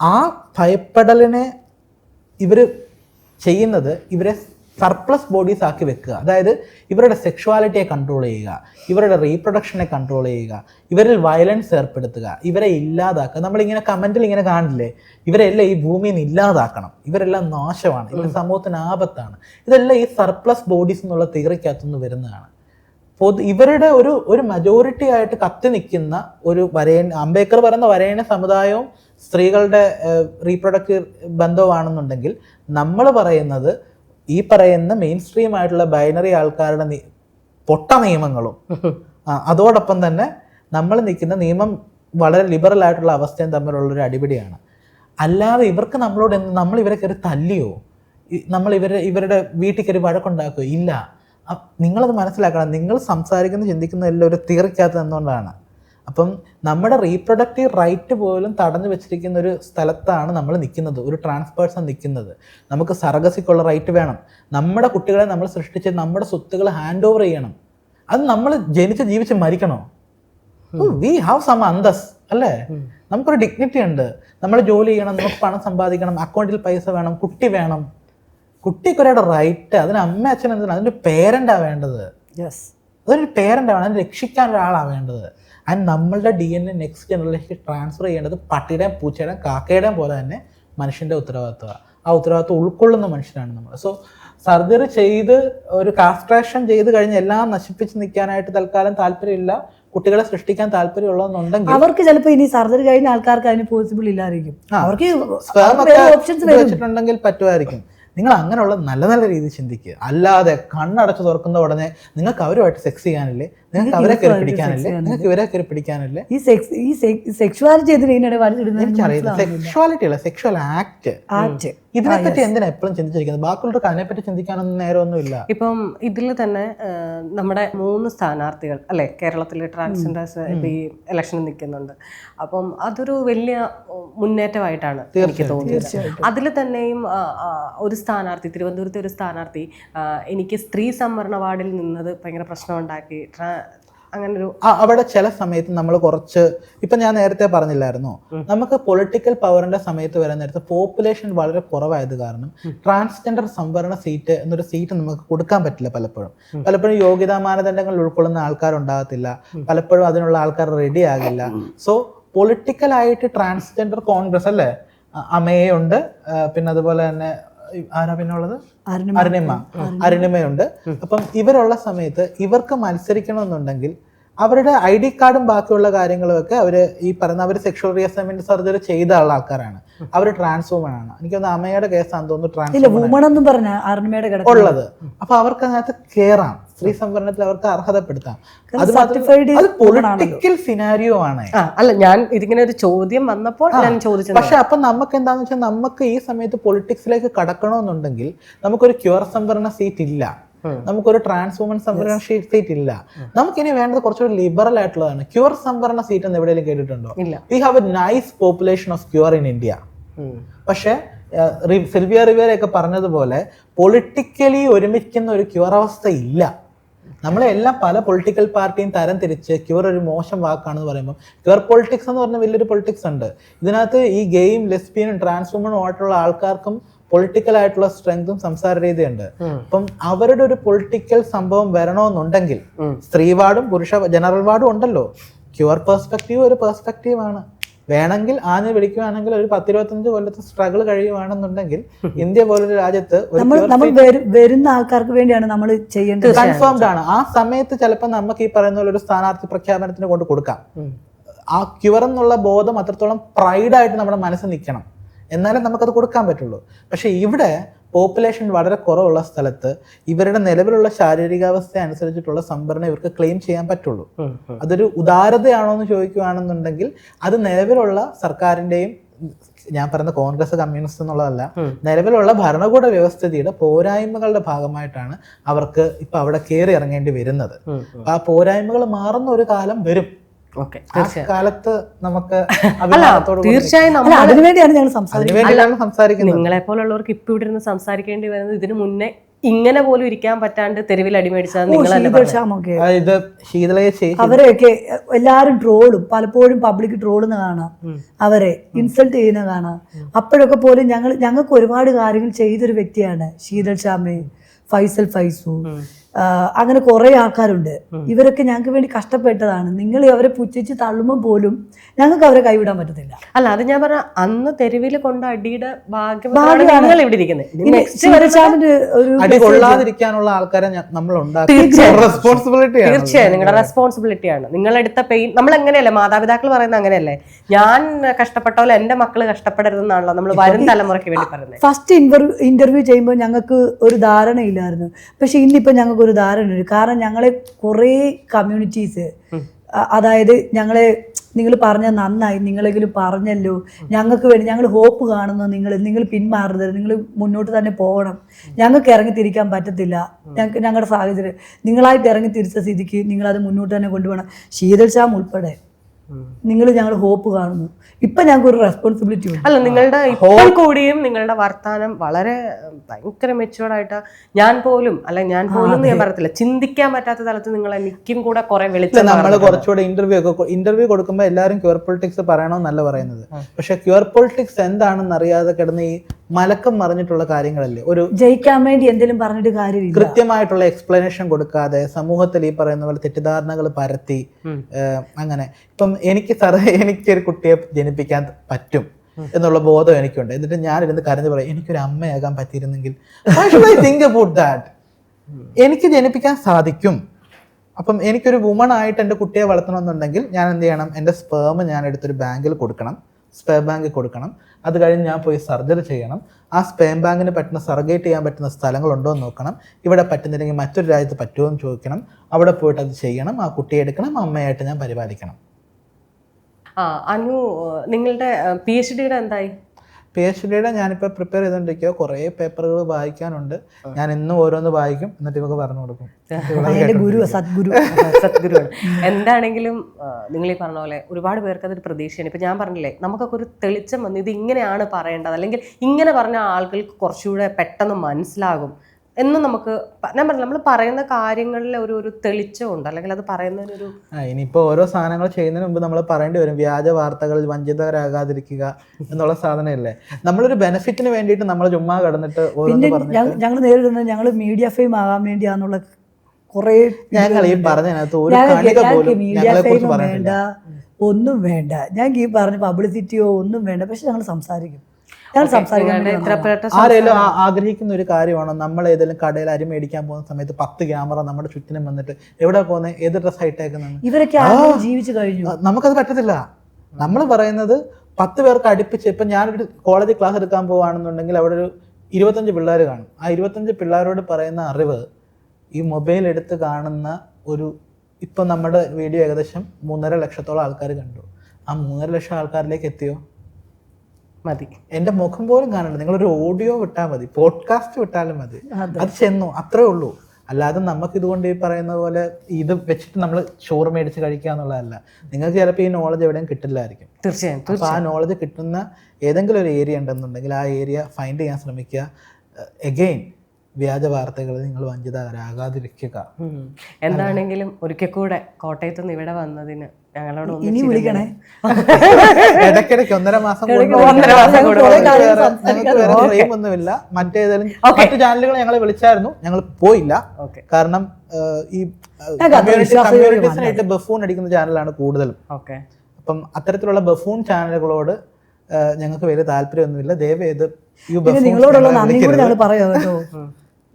ആ ഭയപ്പെടലിനെ ഇവർ ചെയ്യുന്നത് ഇവരെ സർപ്ലസ് ബോഡീസ് ആക്കി വെക്കുക. അതായത് ഇവരുടെ സെക്ഷുവാലിറ്റിയെ കൺട്രോൾ ചെയ്യുക ഇവരുടെ റീപ്രൊഡക്ഷനെ കൺട്രോൾ ചെയ്യുക ഇവരിൽ വയലൻസ് ഏർപ്പെടുത്തുക ഇവരെ ഇല്ലാതാക്കുക. നമ്മളിങ്ങനെ കമന്റിൽ ഇങ്ങനെ കാണില്ലേ ഇവരെല്ലാം ഈ ഭൂമിയിൽ നിന്ന് ഇല്ലാതാക്കണം. ഇവരെല്ലാം നാശമാണ്. ഇവർ സമൂഹത്തിന് ആപത്താണ്. ഇതെല്ലാം ഈ സർപ്ലസ് ബോഡീസ് എന്നുള്ള തിയറിക്കകത്തുനിന്ന് വരുന്നതാണ്. പൊതു ഇവരുടെ ഒരു ഒരു മജോറിറ്റി ആയിട്ട് കത്തി നിൽക്കുന്ന ഒരു വരയൻ അംബേദ്കർ പറയുന്ന വരേണ സമുദായവും സ്ത്രീകളുടെ റീപ്രൊഡക്റ്റീവ് ബന്ധവുമാണെന്നുണ്ടെങ്കിൽ നമ്മൾ പറയുന്നത് ഈ പറയുന്ന മെയിൻ സ്ട്രീം ആയിട്ടുള്ള ബൈനറി ആൾക്കാരുടെ പൊട്ട നിയമങ്ങളും. അതോടൊപ്പം തന്നെ നമ്മൾ നിൽക്കുന്ന നിയമം വളരെ ലിബറൽ ആയിട്ടുള്ള അവസ്ഥയും തമ്മിലുള്ള ഒരു അടിപിടിയാണ്. അല്ലാതെ ഇവർക്ക് നമ്മളോട് നമ്മൾ ഇവരെ കയറി തല്ലിയോ? നമ്മൾ ഇവരെ ഇവരുടെ വീട്ടിൽ കയറി വഴക്കുണ്ടാക്കുകയോ? ഇല്ല. നിങ്ങളത് മനസ്സിലാക്കണം. നിങ്ങൾ സംസാരിക്കുന്ന ചിന്തിക്കുന്ന എല്ലാം ഒരു തിയറിക്കകത്ത് നിന്നുകൊണ്ടാണ്. അപ്പം നമ്മുടെ റീപ്രൊഡക്റ്റീവ് റൈറ്റ് പോലും തടഞ്ഞു വെച്ചിരിക്കുന്ന ഒരു സ്ഥലത്താണ് നമ്മൾ നിൽക്കുന്നത്. ഒരു ട്രാൻസ് പേഴ്സൺ നിൽക്കുന്നത്. നമുക്ക് സർഗസിക്കുള്ള റൈറ്റ് വേണം. നമ്മുടെ കുട്ടികളെ നമ്മൾ സൃഷ്ടിച്ച് നമ്മുടെ സ്വത്തുകൾ ഹാൻഡ് ഓവർ ചെയ്യണം. അത് നമ്മൾ ജനിച്ച് ജീവിച്ച് മരിക്കണോ? വി ഹാവ് സം അന്തസ് അല്ലേ? നമുക്കൊരു ഡിഗ്നിറ്റി ഉണ്ട്. നമ്മൾ ജോലി ചെയ്യണം നമുക്ക് പണം സമ്പാദിക്കണം അക്കൗണ്ടിൽ പൈസ വേണം കുട്ടി വേണം. കുട്ടിക്കൊരയുടെ റൈറ്റ് അതിന് അമ്മ അച്ഛൻ എന്തിനാണ് അതിന്റെ പേരന്റാ വേണ്ടത്. യെസ് അതൊരു പേരന്റാണ് അതിനെ രക്ഷിക്കാൻ ഒരാളാണ് വേണ്ടത്. ആൻഡ് നമ്മളുടെ ഡി എൻ എ നെക്സ്റ്റ് ജനറേഷനിലേക്ക് ട്രാൻസ്ഫർ ചെയ്യേണ്ടത് പട്ടിയുടെയും പൂച്ചയുടെയും കാക്കയുടെയും പോലെ തന്നെ മനുഷ്യന്റെ ഉത്തരവാദിത്വമാണ്. ആ ഉത്തരവാദിത്വം ഉൾക്കൊള്ളുന്ന മനുഷ്യനാണ് നമ്മൾ. സോ സർജറി ചെയ്ത് ഒരു കാസ്ട്രേഷൻ ചെയ്ത് കഴിഞ്ഞ് എല്ലാം നശിപ്പിച്ച് നിൽക്കാനായിട്ട് തൽക്കാലം താല്പര്യമില്ല. കുട്ടികളെ സൃഷ്ടിക്കാൻ താല്പര്യമുള്ളതെന്നുണ്ടെങ്കിൽ അവർക്ക് ചിലപ്പോൾ ഇനി സർജറി കഴിഞ്ഞ ആൾക്കാർക്ക് അതിന് പോസിബിൾ ഇല്ലായിരിക്കും. അവർക്ക് ഓപ്ഷൻസ് വെച്ചിട്ടുണ്ടെങ്കിൽ പറ്റുമായിരിക്കും. നിങ്ങൾ അങ്ങനെയുള്ള നല്ല നല്ല രീതിയിൽ ചിന്തിക്കുക. അല്ലാതെ കണ്ണടച്ച് തുറക്കുന്ന ഉടനെ നിങ്ങൾക്ക് അവരുമായിട്ട് സെക്സ് ചെയ്യാനില്ലേ? നിങ്ങൾക്ക് അവരെ കയറി പിടിക്കാനില്ലേ? നിങ്ങൾക്ക് ഇവരെ കയറി പിടിക്കാനില്ലേ? ഈ സെക്സ് ഈ സെക്ഷുവാലിറ്റി എനിക്കറിയില്ല. സെക്ഷുവാലിറ്റി അല്ല സെക്ഷുവൽ ആക്ട് ആക്ട് ഇതിനെപ്പറ്റി എന്തിനാ എപ്പോഴും ചിന്തിച്ചിരിക്കുന്നത്? ബാക്കിയുള്ളവർക്ക് അതിനെപ്പറ്റി ചിന്തിക്കാനൊന്നും നേരമൊന്നുമില്ല. ഇപ്പം ഇതിൽ തന്നെ നമ്മുടെ മൂന്ന് സ്ഥാനാർത്ഥികൾ അല്ലെ? കേരളത്തിലെ ട്രാൻസ്ജെൻഡേഴ്സ് ഈ ഇലക്ഷനിൽ നിൽക്കുന്നുണ്ട്. അപ്പം അതൊരു വലിയ മുന്നേറ്റമായിട്ടാണ് എനിക്ക് തോന്നിയത് അതിൽ തന്നെയും ഒരു സ്ഥാനാർത്ഥി തിരുവനന്തപുരത്തെ ഒരു സ്ഥാനാർത്ഥി എനിക്ക് സ്ത്രീ സംവരണ വാർഡിൽ നിന്നത് ഭയങ്കര പ്രശ്നമുണ്ടാക്കി. അങ്ങനെ ഒരു ആ, അവിടെ ചില സമയത്ത് നമ്മൾ കുറച്ച് ഇപ്പൊ ഞാൻ നേരത്തെ പറഞ്ഞില്ലായിരുന്നു നമുക്ക് പൊളിറ്റിക്കൽ പവറിന്റെ സമയത്ത് വരാൻ നേരത്ത് പോപ്പുലേഷൻ വളരെ കുറവായത് കാരണം ട്രാൻസ്ജെൻഡർ സംവരണ സീറ്റ് എന്നൊരു സീറ്റ് നമുക്ക് കൊടുക്കാൻ പറ്റില്ല പലപ്പോഴും പലപ്പോഴും യോഗ്യതാ മാനദണ്ഡങ്ങൾ ഉൾക്കൊള്ളുന്ന ആൾക്കാരുണ്ടാകത്തില്ല പലപ്പോഴും അതിനുള്ള ആൾക്കാർ റെഡി ആകില്ല സോ പൊളിറ്റിക്കലായിട്ട് ട്രാൻസ്ജെൻഡർ കോൺഗ്രസ് അല്ലേ അമേയുണ്ട് പിന്നെ അതുപോലെ തന്നെ ആരാ പിന്നെ ഉള്ളത് അരുണിമ. അരുണിമ. അരുണിമയുണ്ട്. അപ്പം ഇവരുള്ള സമയത്ത് ഇവർക്ക് മത്സരിക്കണമെന്നുണ്ടെങ്കിൽ അവരുടെ ഐ ഡി കാർഡും ബാക്കിയുള്ള കാര്യങ്ങളും ഒക്കെ അവർ ഈ പറയുന്ന അവർ സെക്ഷൽ റിയസൈൻമെന്റ് സർജറി ചെയ്ത ഉള്ള ആൾക്കാരാണ് അവർ വുമൺ ആണ്. എനിക്ക് തോന്നുന്നു അമ്മയുടെ കേസാണെന്ന് തോന്നുന്നു കിടക്കുന്നത് ഉള്ളത്. അപ്പൊ അവർക്ക് അതിനകത്ത് കേറാം. സ്ത്രീ സംവരണത്തിൽ അവർക്ക് അർഹതപ്പെടുത്താം. അത് അത് പൊളിറ്റിക്കൽ സിനാരിയോ ആണ്. അല്ല ഞാൻ ഇതിങ്ങനെ ഒരു ചോദ്യം വന്നപ്പോൾ ഞാൻ ചോദിച്ചത് പക്ഷെ അപ്പൊ നമുക്ക് എന്താന്ന് വെച്ചാൽ നമുക്ക് ഈ സമയത്ത് പൊളിറ്റിക്സിലേക്ക് കടക്കണമെന്നുണ്ടെങ്കിൽ നമുക്കൊരു ക്യൂർ സംവരണ സീറ്റ് ഇല്ല. നമുക്കൊരു ട്രാൻസ് വുമൻ സംവരണ സീറ്റ് ഇല്ല. നമുക്കിനി വേണ്ടത് കുറച്ചുകൂടി ലിബറൽ ആയിട്ടുള്ളതാണ്. ക്യൂർ സംവരണ സീറ്റ് എന്ന് എവിടെയെങ്കിലും കേട്ടിട്ടുണ്ടോ? We have a nice population of queer in India. പക്ഷേ സിൽവിയ റിവിയറൊക്കെ പറഞ്ഞതുപോലെ പൊളിറ്റിക്കലി ഒരുമിക്കുന്ന ഒരു ക്യൂർ അവസ്ഥ ഇല്ല നമ്മളെല്ലാം പല പൊളിറ്റിക്കൽ പാർട്ടിയും തരം തിരിച്ച് ക്യൂർ ഒരു മോശം വാക്കാണെന്ന് പറയുമ്പോൾ ക്യൂർ പൊളിറ്റിക്സ് എന്ന് പറഞ്ഞ വലിയൊരു പൊളിറ്റിക്സ് ഉണ്ട്. ഇതിനകത്ത് ഈ ഗെയിം ലെസ്ബിയനും ട്രാൻസ്ഫോമനും ആയിട്ടുള്ള ആൾക്കാർക്കും പൊളിറ്റിക്കൽ ആയിട്ടുള്ള സ്ട്രെങ്തും സംസാര രീതിയുണ്ട്. അപ്പം അവരുടെ ഒരു പൊളിറ്റിക്കൽ സംഭവം വരണമെന്നുണ്ടെങ്കിൽ സ്ത്രീ വാർഡും പുരുഷ ജനറൽ വാർഡും ഉണ്ടല്ലോ. ക്യൂർ പെർസ്പെക്റ്റീവ് ഒരു പെർസ്പെക്റ്റീവ് ആണ്. വേണമെങ്കിൽ ആഞ്ഞ് പിടിക്കുകയാണെങ്കിൽ ഒരു പത്തിരുപത്തഞ്ച് കൊല്ലത്തെ സ്ട്രഗിൾ കഴിയുവാണെന്നുണ്ടെങ്കിൽ ഇന്ത്യ പോലൊരു രാജ്യത്ത് നമ്മൾ നമ്മൾ വരു- വരുന്ന ആൾക്കാർക്ക് വേണ്ടിയാണ് നമ്മൾ ചെയ്യേണ്ടത്. കൺഫേംഡ് ആണ്. ആ സമയത്ത് ചിലപ്പോൾ നമുക്ക് ഈ പറയുന്ന പോലെ ഒരു സ്ഥാനാർത്ഥി പ്രഖ്യാപനത്തിന് കൊണ്ട് കൊടുക്കാം. ആ ക്യുവർ എന്നുള്ള ബോധം അത്രത്തോളം പ്രൈഡായിട്ട് നമ്മുടെ മനസ്സിൽ നിൽക്കണം. എന്നാലേ നമുക്കത് കൊടുക്കാൻ പറ്റുള്ളൂ. പക്ഷെ ഇവിടെ പോപ്പുലേഷൻ വളരെ കുറവുള്ള സ്ഥലത്ത് ഇവരുടെ നിലവിലുള്ള ശാരീരികാവസ്ഥ അനുസരിച്ചിട്ടുള്ള സംഭരണം ഇവർക്ക് ക്ലെയിം ചെയ്യാൻ പറ്റുള്ളൂ. അതൊരു ഉദാരതയാണോ എന്ന് ചോദിക്കുകയാണെന്നുണ്ടെങ്കിൽ അത് നിലവിലുള്ള സർക്കാരിന്റെയും ഞാൻ പറയുന്ന കോൺഗ്രസ് കമ്മ്യൂണിസ്റ്റ് എന്നുള്ളതല്ല നിലവിലുള്ള ഭരണകൂട വ്യവസ്ഥിതിയുടെ പോരായ്മകളുടെ ഭാഗമായിട്ടാണ് അവർക്ക് ഇപ്പൊ അവിടെ കയറി ഇറങ്ങേണ്ടി വരുന്നത്. ആ പോരായ്മകൾ മാറുന്ന ഒരു കാലം വരും. ഓക്കെ. കാലത്ത് നമുക്ക് തീർച്ചയായും അല്ല നമ്മൾ അതിനു വേണ്ടിയാണ് ഞങ്ങൾ സംസാരിക്കുന്നത്. നിങ്ങളെ പോലുള്ളവർക്ക് ഇപ്പൊ ഇവിടെ ഇരുന്ന് സംസാരിക്കേണ്ടി വരുന്നത് ഇതിനു മുന്നേ ഇങ്ങനെ പോലും ഇരിക്കാൻ പറ്റാണ്ട് തെരുവിൽ അടിമേടിച്ചാൽ ഇത് ശീതളയെ ചേച്ചി അവരെയൊക്കെ എല്ലാരും ട്രോളും പലപ്പോഴും പബ്ലിക് ട്രോളുന്ന കാണാം. അവരെ ഇൻസൾട്ട് ചെയ്യുന്ന കാണാം. അപ്പോഴൊക്കെ പോലും ഞങ്ങൾ ഞങ്ങൾക്ക് ഒരുപാട് കാര്യങ്ങൾ ചെയ്തൊരു വ്യക്തിയാണ് ശീതൾ ശ്യാമേ ഫൈസൽ ഫൈസു. അങ്ങനെ കുറേ ആൾക്കാരുണ്ട്. ഇവരൊക്കെ ഞങ്ങൾക്ക് വേണ്ടി കഷ്ടപ്പെട്ടതാണ്. നിങ്ങൾ അവരെ പുച്ഛിച്ച് തള്ളുമ്പോൾ പോലും ഞങ്ങൾക്ക് അവരെ കൈവിടാൻ പറ്റത്തില്ല. അല്ല അത് ഞാൻ പറഞ്ഞ അന്ന് തെരുവിൽ കൊണ്ട അടിയുടെ ആൾക്കാരെ നമ്മൾ തീർച്ചയായും. നിങ്ങളുടെ റെസ്പോൺസിബിലിറ്റിയാണ് നിങ്ങളെടുത്ത പെയിൻ നമ്മൾ എങ്ങനെയല്ലേ മാതാപിതാക്കൾ പറയുന്നത് അങ്ങനെയല്ലേ? ഞാൻ കഷ്ടപ്പെട്ട പോലെ എന്റെ മക്കൾ കഷ്ടപ്പെടരുതെന്നാണല്ലോ നമ്മൾ വരും തലമുറയ്ക്ക് വേണ്ടി പറയുന്നത്. ഫസ്റ്റ് ഇന്റർവ്യൂ ഇന്റർവ്യൂ ചെയ്യുമ്പോൾ ഞങ്ങൾക്ക് ഒരു ധാരണ ഇല്ലായിരുന്നു പക്ഷെ ഇന്നിപ്പോൾ ഞങ്ങൾക്ക് ഒരു ധാരണ ഉണ്ട് കാരണം ഞങ്ങളെ കുറേ കമ്മ്യൂണിറ്റീസ് അതായത് ഞങ്ങളെ നിങ്ങൾ പറഞ്ഞ നന്നായി നിങ്ങളെങ്കിലും പറഞ്ഞല്ലോ. ഞങ്ങൾക്ക് വേണ്ടി ഞങ്ങൾ ഹോപ്പ് കാണുന്നു. നിങ്ങൾ നിങ്ങൾ പിന്മാറരുത്. നിങ്ങൾ മുന്നോട്ട് തന്നെ പോകണം. ഞങ്ങൾക്ക് ഇറങ്ങി തിരിക്കാൻ പറ്റത്തില്ല. ഞങ്ങൾക്ക് ഞങ്ങളുടെ സാഹചര്യം. നിങ്ങളായിട്ട് ഇറങ്ങി തിരിച്ച സ്ഥിതിക്ക് നിങ്ങളത് മുന്നോട്ട് തന്നെ കൊണ്ടുപോകണം. ശീതൾ ശ്യാം ഉൾപ്പെടെ. നിങ്ങൾ ഞങ്ങൾ ഹോപ്പ് കാണുന്നു. ഇപ്പൊ ഞങ്ങൾക്ക് ഒരു റെസ്പോൺസിബിലിറ്റി ഉണ്ട്. അല്ല നിങ്ങളുടെ ഇപ്പോൾ കൂടിയും നിങ്ങളുടെ വർത്താനം വളരെ ഭയങ്കര മെച്ചുവേർഡായിട്ട് ഞാൻ പോലും അല്ല ഞാൻ പോലും ഞാൻ പറയത്തില്ല ചിന്തിക്കാൻ പറ്റാത്ത തലത്തിൽ നിങ്ങൾ എനിക്കും കൂടെ കുറെ വിളിച്ചു നമ്മൾ കുറച്ചുകൂടെ ഇന്റർവ്യൂ ഒക്കെ ഇന്റർവ്യൂ കൊടുക്കുമ്പോൾ എല്ലാവരും ക്യൂർ പൊളിറ്റിക്സ് പറയണമെന്നല്ല പറയുന്നത്. പക്ഷെ ക്യൂർ പൊളിറ്റിക്സ് എന്താണെന്ന് അറിയാതെ കിടന്ന് ഈ മലക്കം മറിഞ്ഞിട്ടുള്ള കാര്യങ്ങളല്ലേ? ഒരു ജയിക്കാൻ വേണ്ടി എന്തെങ്കിലും പറഞ്ഞിട്ട് കാര്യമില്ല. കൃത്യമായിട്ടുള്ള എക്സ്പ്ലനേഷൻ കൊടുക്കാതെ സമൂഹത്തിൽ ഈ പറയുന്ന പോലെ തെറ്റിദ്ധാരണകൾ പരത്തി അങ്ങനെ. ഇപ്പം എനിക്ക് സാറേ എനിക്കൊരു കുട്ടിയെ ജനിപ്പിക്കാൻ പറ്റും എന്നുള്ള ബോധം എനിക്കുണ്ട്. എന്നിട്ട് ഞാൻ ഞാനിരുന്ന് കരഞ്ഞു പറയും എനിക്കൊരു അമ്മയാകാൻ പറ്റിയിരുന്നെങ്കിൽ തിങ്ക് അബൌട്ട് ദാറ്റ് എനിക്ക് ജനിപ്പിക്കാൻ സാധിക്കും. അപ്പം എനിക്കൊരു വുമൺ ആയിട്ട് എന്റെ കുട്ടിയെ വളർത്തണമെന്നുണ്ടെങ്കിൽ ഞാൻ എന്ത് ചെയ്യണം? എന്റെ സ്പേം ഞാൻ എടുത്തൊരു ബാങ്കിൽ കൊടുക്കണം. സ്പേം ബാങ്കിൽ കൊടുക്കണം. അത് കഴിഞ്ഞ് ഞാൻ പോയി സർജറി ചെയ്യണം. ആ സ്പേം ബാങ്കിന് പറ്റുന്ന സർഗേറ്റ് ചെയ്യാൻ പറ്റുന്ന സ്ഥലങ്ങളുണ്ടോ എന്ന് നോക്കണം. ഇവിടെ പറ്റുന്നില്ലെങ്കിൽ മറ്റൊരു രാജ്യത്ത് പറ്റുമോ എന്ന് ചോദിക്കണം. അവിടെ പോയിട്ട് അത് ചെയ്യണം. ആ കുട്ടിയെ എടുക്കണം. അമ്മയായിട്ട് ഞാൻ പരിപാലിക്കണം. അനു നിങ്ങളുടെ പി എച്ച് ഡിയുടെ എന്തായി? പി എച്ച് ഡിയുടെ ഞാനിപ്പോൾ പ്രിപ്പയർ ചെയ്തുകൊണ്ടിരിക്കുക കുറേ പേപ്പറുകൾ വായിക്കാനുണ്ട്. ഞാൻ ഇന്നും ഓരോന്ന് വായിക്കും. എന്നിട്ട് ഇവക്ക് പറഞ്ഞു കൊടുക്കും. ഗുരു സദ്ഗുരു. സദ്ഗുരുവാണ്. എന്താണെങ്കിലും നിങ്ങൾ ഈ പറഞ്ഞ പോലെ ഒരുപാട് പേർക്ക് അതൊരു പ്രതീക്ഷയാണ്. ഇപ്പൊ ഞാൻ പറഞ്ഞില്ലേ നമുക്കൊക്കെ ഒരു തെളിച്ചം വന്ന് ഇത് ഇങ്ങനെയാണ് പറയേണ്ടത്. അല്ലെങ്കിൽ ഇങ്ങനെ പറഞ്ഞ ആളുകൾക്ക് കുറച്ചുകൂടെ പെട്ടെന്ന് മനസ്സിലാകും. എന്ന് നമുക്ക് ഞാൻ പറഞ്ഞു നമ്മൾ പറയുന്ന കാര്യങ്ങളിൽ ഒരു ഒരു തെളിച്ചമുണ്ട്. അല്ലെങ്കിൽ അത് പറയുന്നതിനൊരു ആ ഇനിയിപ്പോൾ ഓരോ സാധനങ്ങൾ ചെയ്യുന്നതിന് മുമ്പ് നമ്മൾ പറയേണ്ടി വരും. വ്യാജ വാർത്തകളിൽ വഞ്ചിതരാകാതിരിക്കുക എന്നുള്ള സാധനമല്ലേ? നമ്മളൊരു ബെനിഫിറ്റിന് വേണ്ടിയിട്ട് നമ്മൾ ചുമ്മാ കടന്നിട്ട് പിന്നെ ഞങ്ങൾ നേരിടുന്നത് ഞങ്ങൾ മീഡിയ ഫെയിം ആകാൻ വേണ്ടിയാന്നുള്ള കുറേ ഞങ്ങൾ ഈ പറഞ്ഞതിനകത്ത് ഒരു മീഡിയ ഫെയിം വേണ്ട. ഒന്നും വേണ്ട. ഞാൻ ഈ പറഞ്ഞ പബ്ലിസിറ്റിയോ ഒന്നും വേണ്ട. പക്ഷെ ഞങ്ങൾ സംസാരിക്കും. സംസാരിക്കാൻ. പേരുടെ ആരെങ്കിലും ആഗ്രഹിക്കുന്ന ഒരു കാര്യമാണോ? നമ്മൾ ഏതെങ്കിലും കടയിൽ അരി മേടിക്കാൻ പോകുന്ന സമയത്ത് പത്ത് ക്യാമറ നമ്മുടെ ചുറ്റിനും വന്നിട്ട് എവിടെ പോകുന്നത് ഏത് ഡ്രസ് ആയിട്ടേക്കുന്നത് ഇവരൊക്കെ ജീവിച്ചു കഴിഞ്ഞു. നമുക്കത് പറ്റത്തില്ല. നമ്മൾ പറയുന്നത് പത്ത് പേർക്ക് അടുപ്പിച്ച് ഇപ്പം ഞാനൊരു കോളേജ് ക്ലാസ് എടുക്കാൻ പോവാണെന്നുണ്ടെങ്കിൽ അവിടെ ഒരു ഇരുപത്തഞ്ച് പിള്ളേർ കാണും. ആ ഇരുപത്തഞ്ച് പിള്ളേരോട് പറയുന്ന അറിവ് ഈ മൊബൈൽ എടുത്ത് കാണുന്ന ഒരു ഇപ്പം നമ്മുടെ വീഡിയോ ഏകദേശം മൂന്നര ലക്ഷത്തോളം ആൾക്കാർ കണ്ടു. ആ മൂന്നര ലക്ഷം ആൾക്കാരിലേക്ക് എത്തിയോ? മതി. എന്റെ മുഖം പോലും കാണണ്ട. നിങ്ങളൊരു ഓഡിയോ വിട്ടാൽ മതി. പോഡ്കാസ്റ്റ് വിട്ടാലും മതി. അത്. ചെന്നു. അത്രേ ഉള്ളൂ. അല്ലാതെ നമുക്ക് ഇതുകൊണ്ട് ഈ പറയുന്ന പോലെ ഇത് വെച്ചിട്ട് നമ്മൾ ചോറ് മേടിച്ച് കഴിക്കുക എന്നുള്ളതല്ല. നിങ്ങൾക്ക് ചിലപ്പോൾ ഈ നോളജ് എവിടെയും കിട്ടില്ലായിരിക്കും. തീർച്ചയായും അപ്പോൾ ആ നോളജ് കിട്ടുന്ന ഏതെങ്കിലും ഒരു ഏരിയ ഉണ്ടെന്നുണ്ടെങ്കിൽ ആ ഏരിയ ഫൈൻഡ് ചെയ്യാൻ ശ്രമിക്കുക. എഗെയിൻ വ്യാജ വാർത്തകൾ നിങ്ങൾ വഞ്ചിതരാകാതിരിക്കുക. എന്താണെങ്കിലും ഒരിക്കൽ കൂടെ കോട്ടയത്ത് നിന്ന് ഇവിടെ വന്നതിന് ഞങ്ങളോട് ഇനി വിളിക്കണേ. ഇടയ്ക്കിടയ്ക്ക് ഒന്നര മാസം ഒന്നുമില്ല. മറ്റേതെങ്കിലും. മറ്റു ചാനലുകൾ ഞങ്ങളെ വിളിച്ചായിരുന്നു. ഞങ്ങൾ പോയില്ല. കാരണം ഈ കമ്മ്യൂണിറ്റീസിനായിട്ട് ബഫൂൺ അടിക്കുന്ന ചാനലാണ് കൂടുതലും. അപ്പം അത്തരത്തിലുള്ള ബഫൂൺ ചാനലുകളോട് ഞങ്ങൾക്ക് വലിയ താല്പര്യമൊന്നുമില്ല. ദയവേത് നിങ്ങളോടുള്ള നന്ദി കൂടി ഞങ്ങൾ പറയാം കേട്ടോ.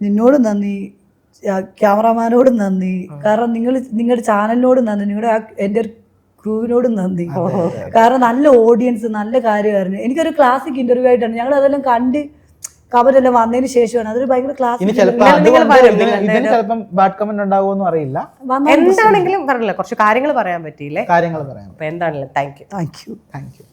നിന്നോട് നന്ദി. ക്യാമറാമാനോട് നന്ദി. കാരണം നിങ്ങൾ നിങ്ങളുടെ ചാനലിനോട് നന്ദി. നിങ്ങളുടെ ആ എന്റെ ക്രൂവിനോടും നന്ദി. കാരണം നല്ല ഓഡിയൻസ് നല്ല കാര്യമായിരുന്നു. എനിക്കൊരു ക്ലാസിക് ഇന്റർവ്യൂ ആയിട്ടാണ്. ഞങ്ങൾ അതെല്ലാം കണ്ട് കവരെല്ലാം വന്നതിന് ശേഷമാണ്. അതൊരു ഭയങ്കര ക്ലാസ് അറിയില്ല. എന്താണെങ്കിലും പറഞ്ഞില്ല? കുറച്ച് കാര്യങ്ങൾ പറയാൻ പറ്റിയില്ലേ? കാര്യങ്ങൾ പറയാം എന്താണല്ലോ? Thank you thank you thank you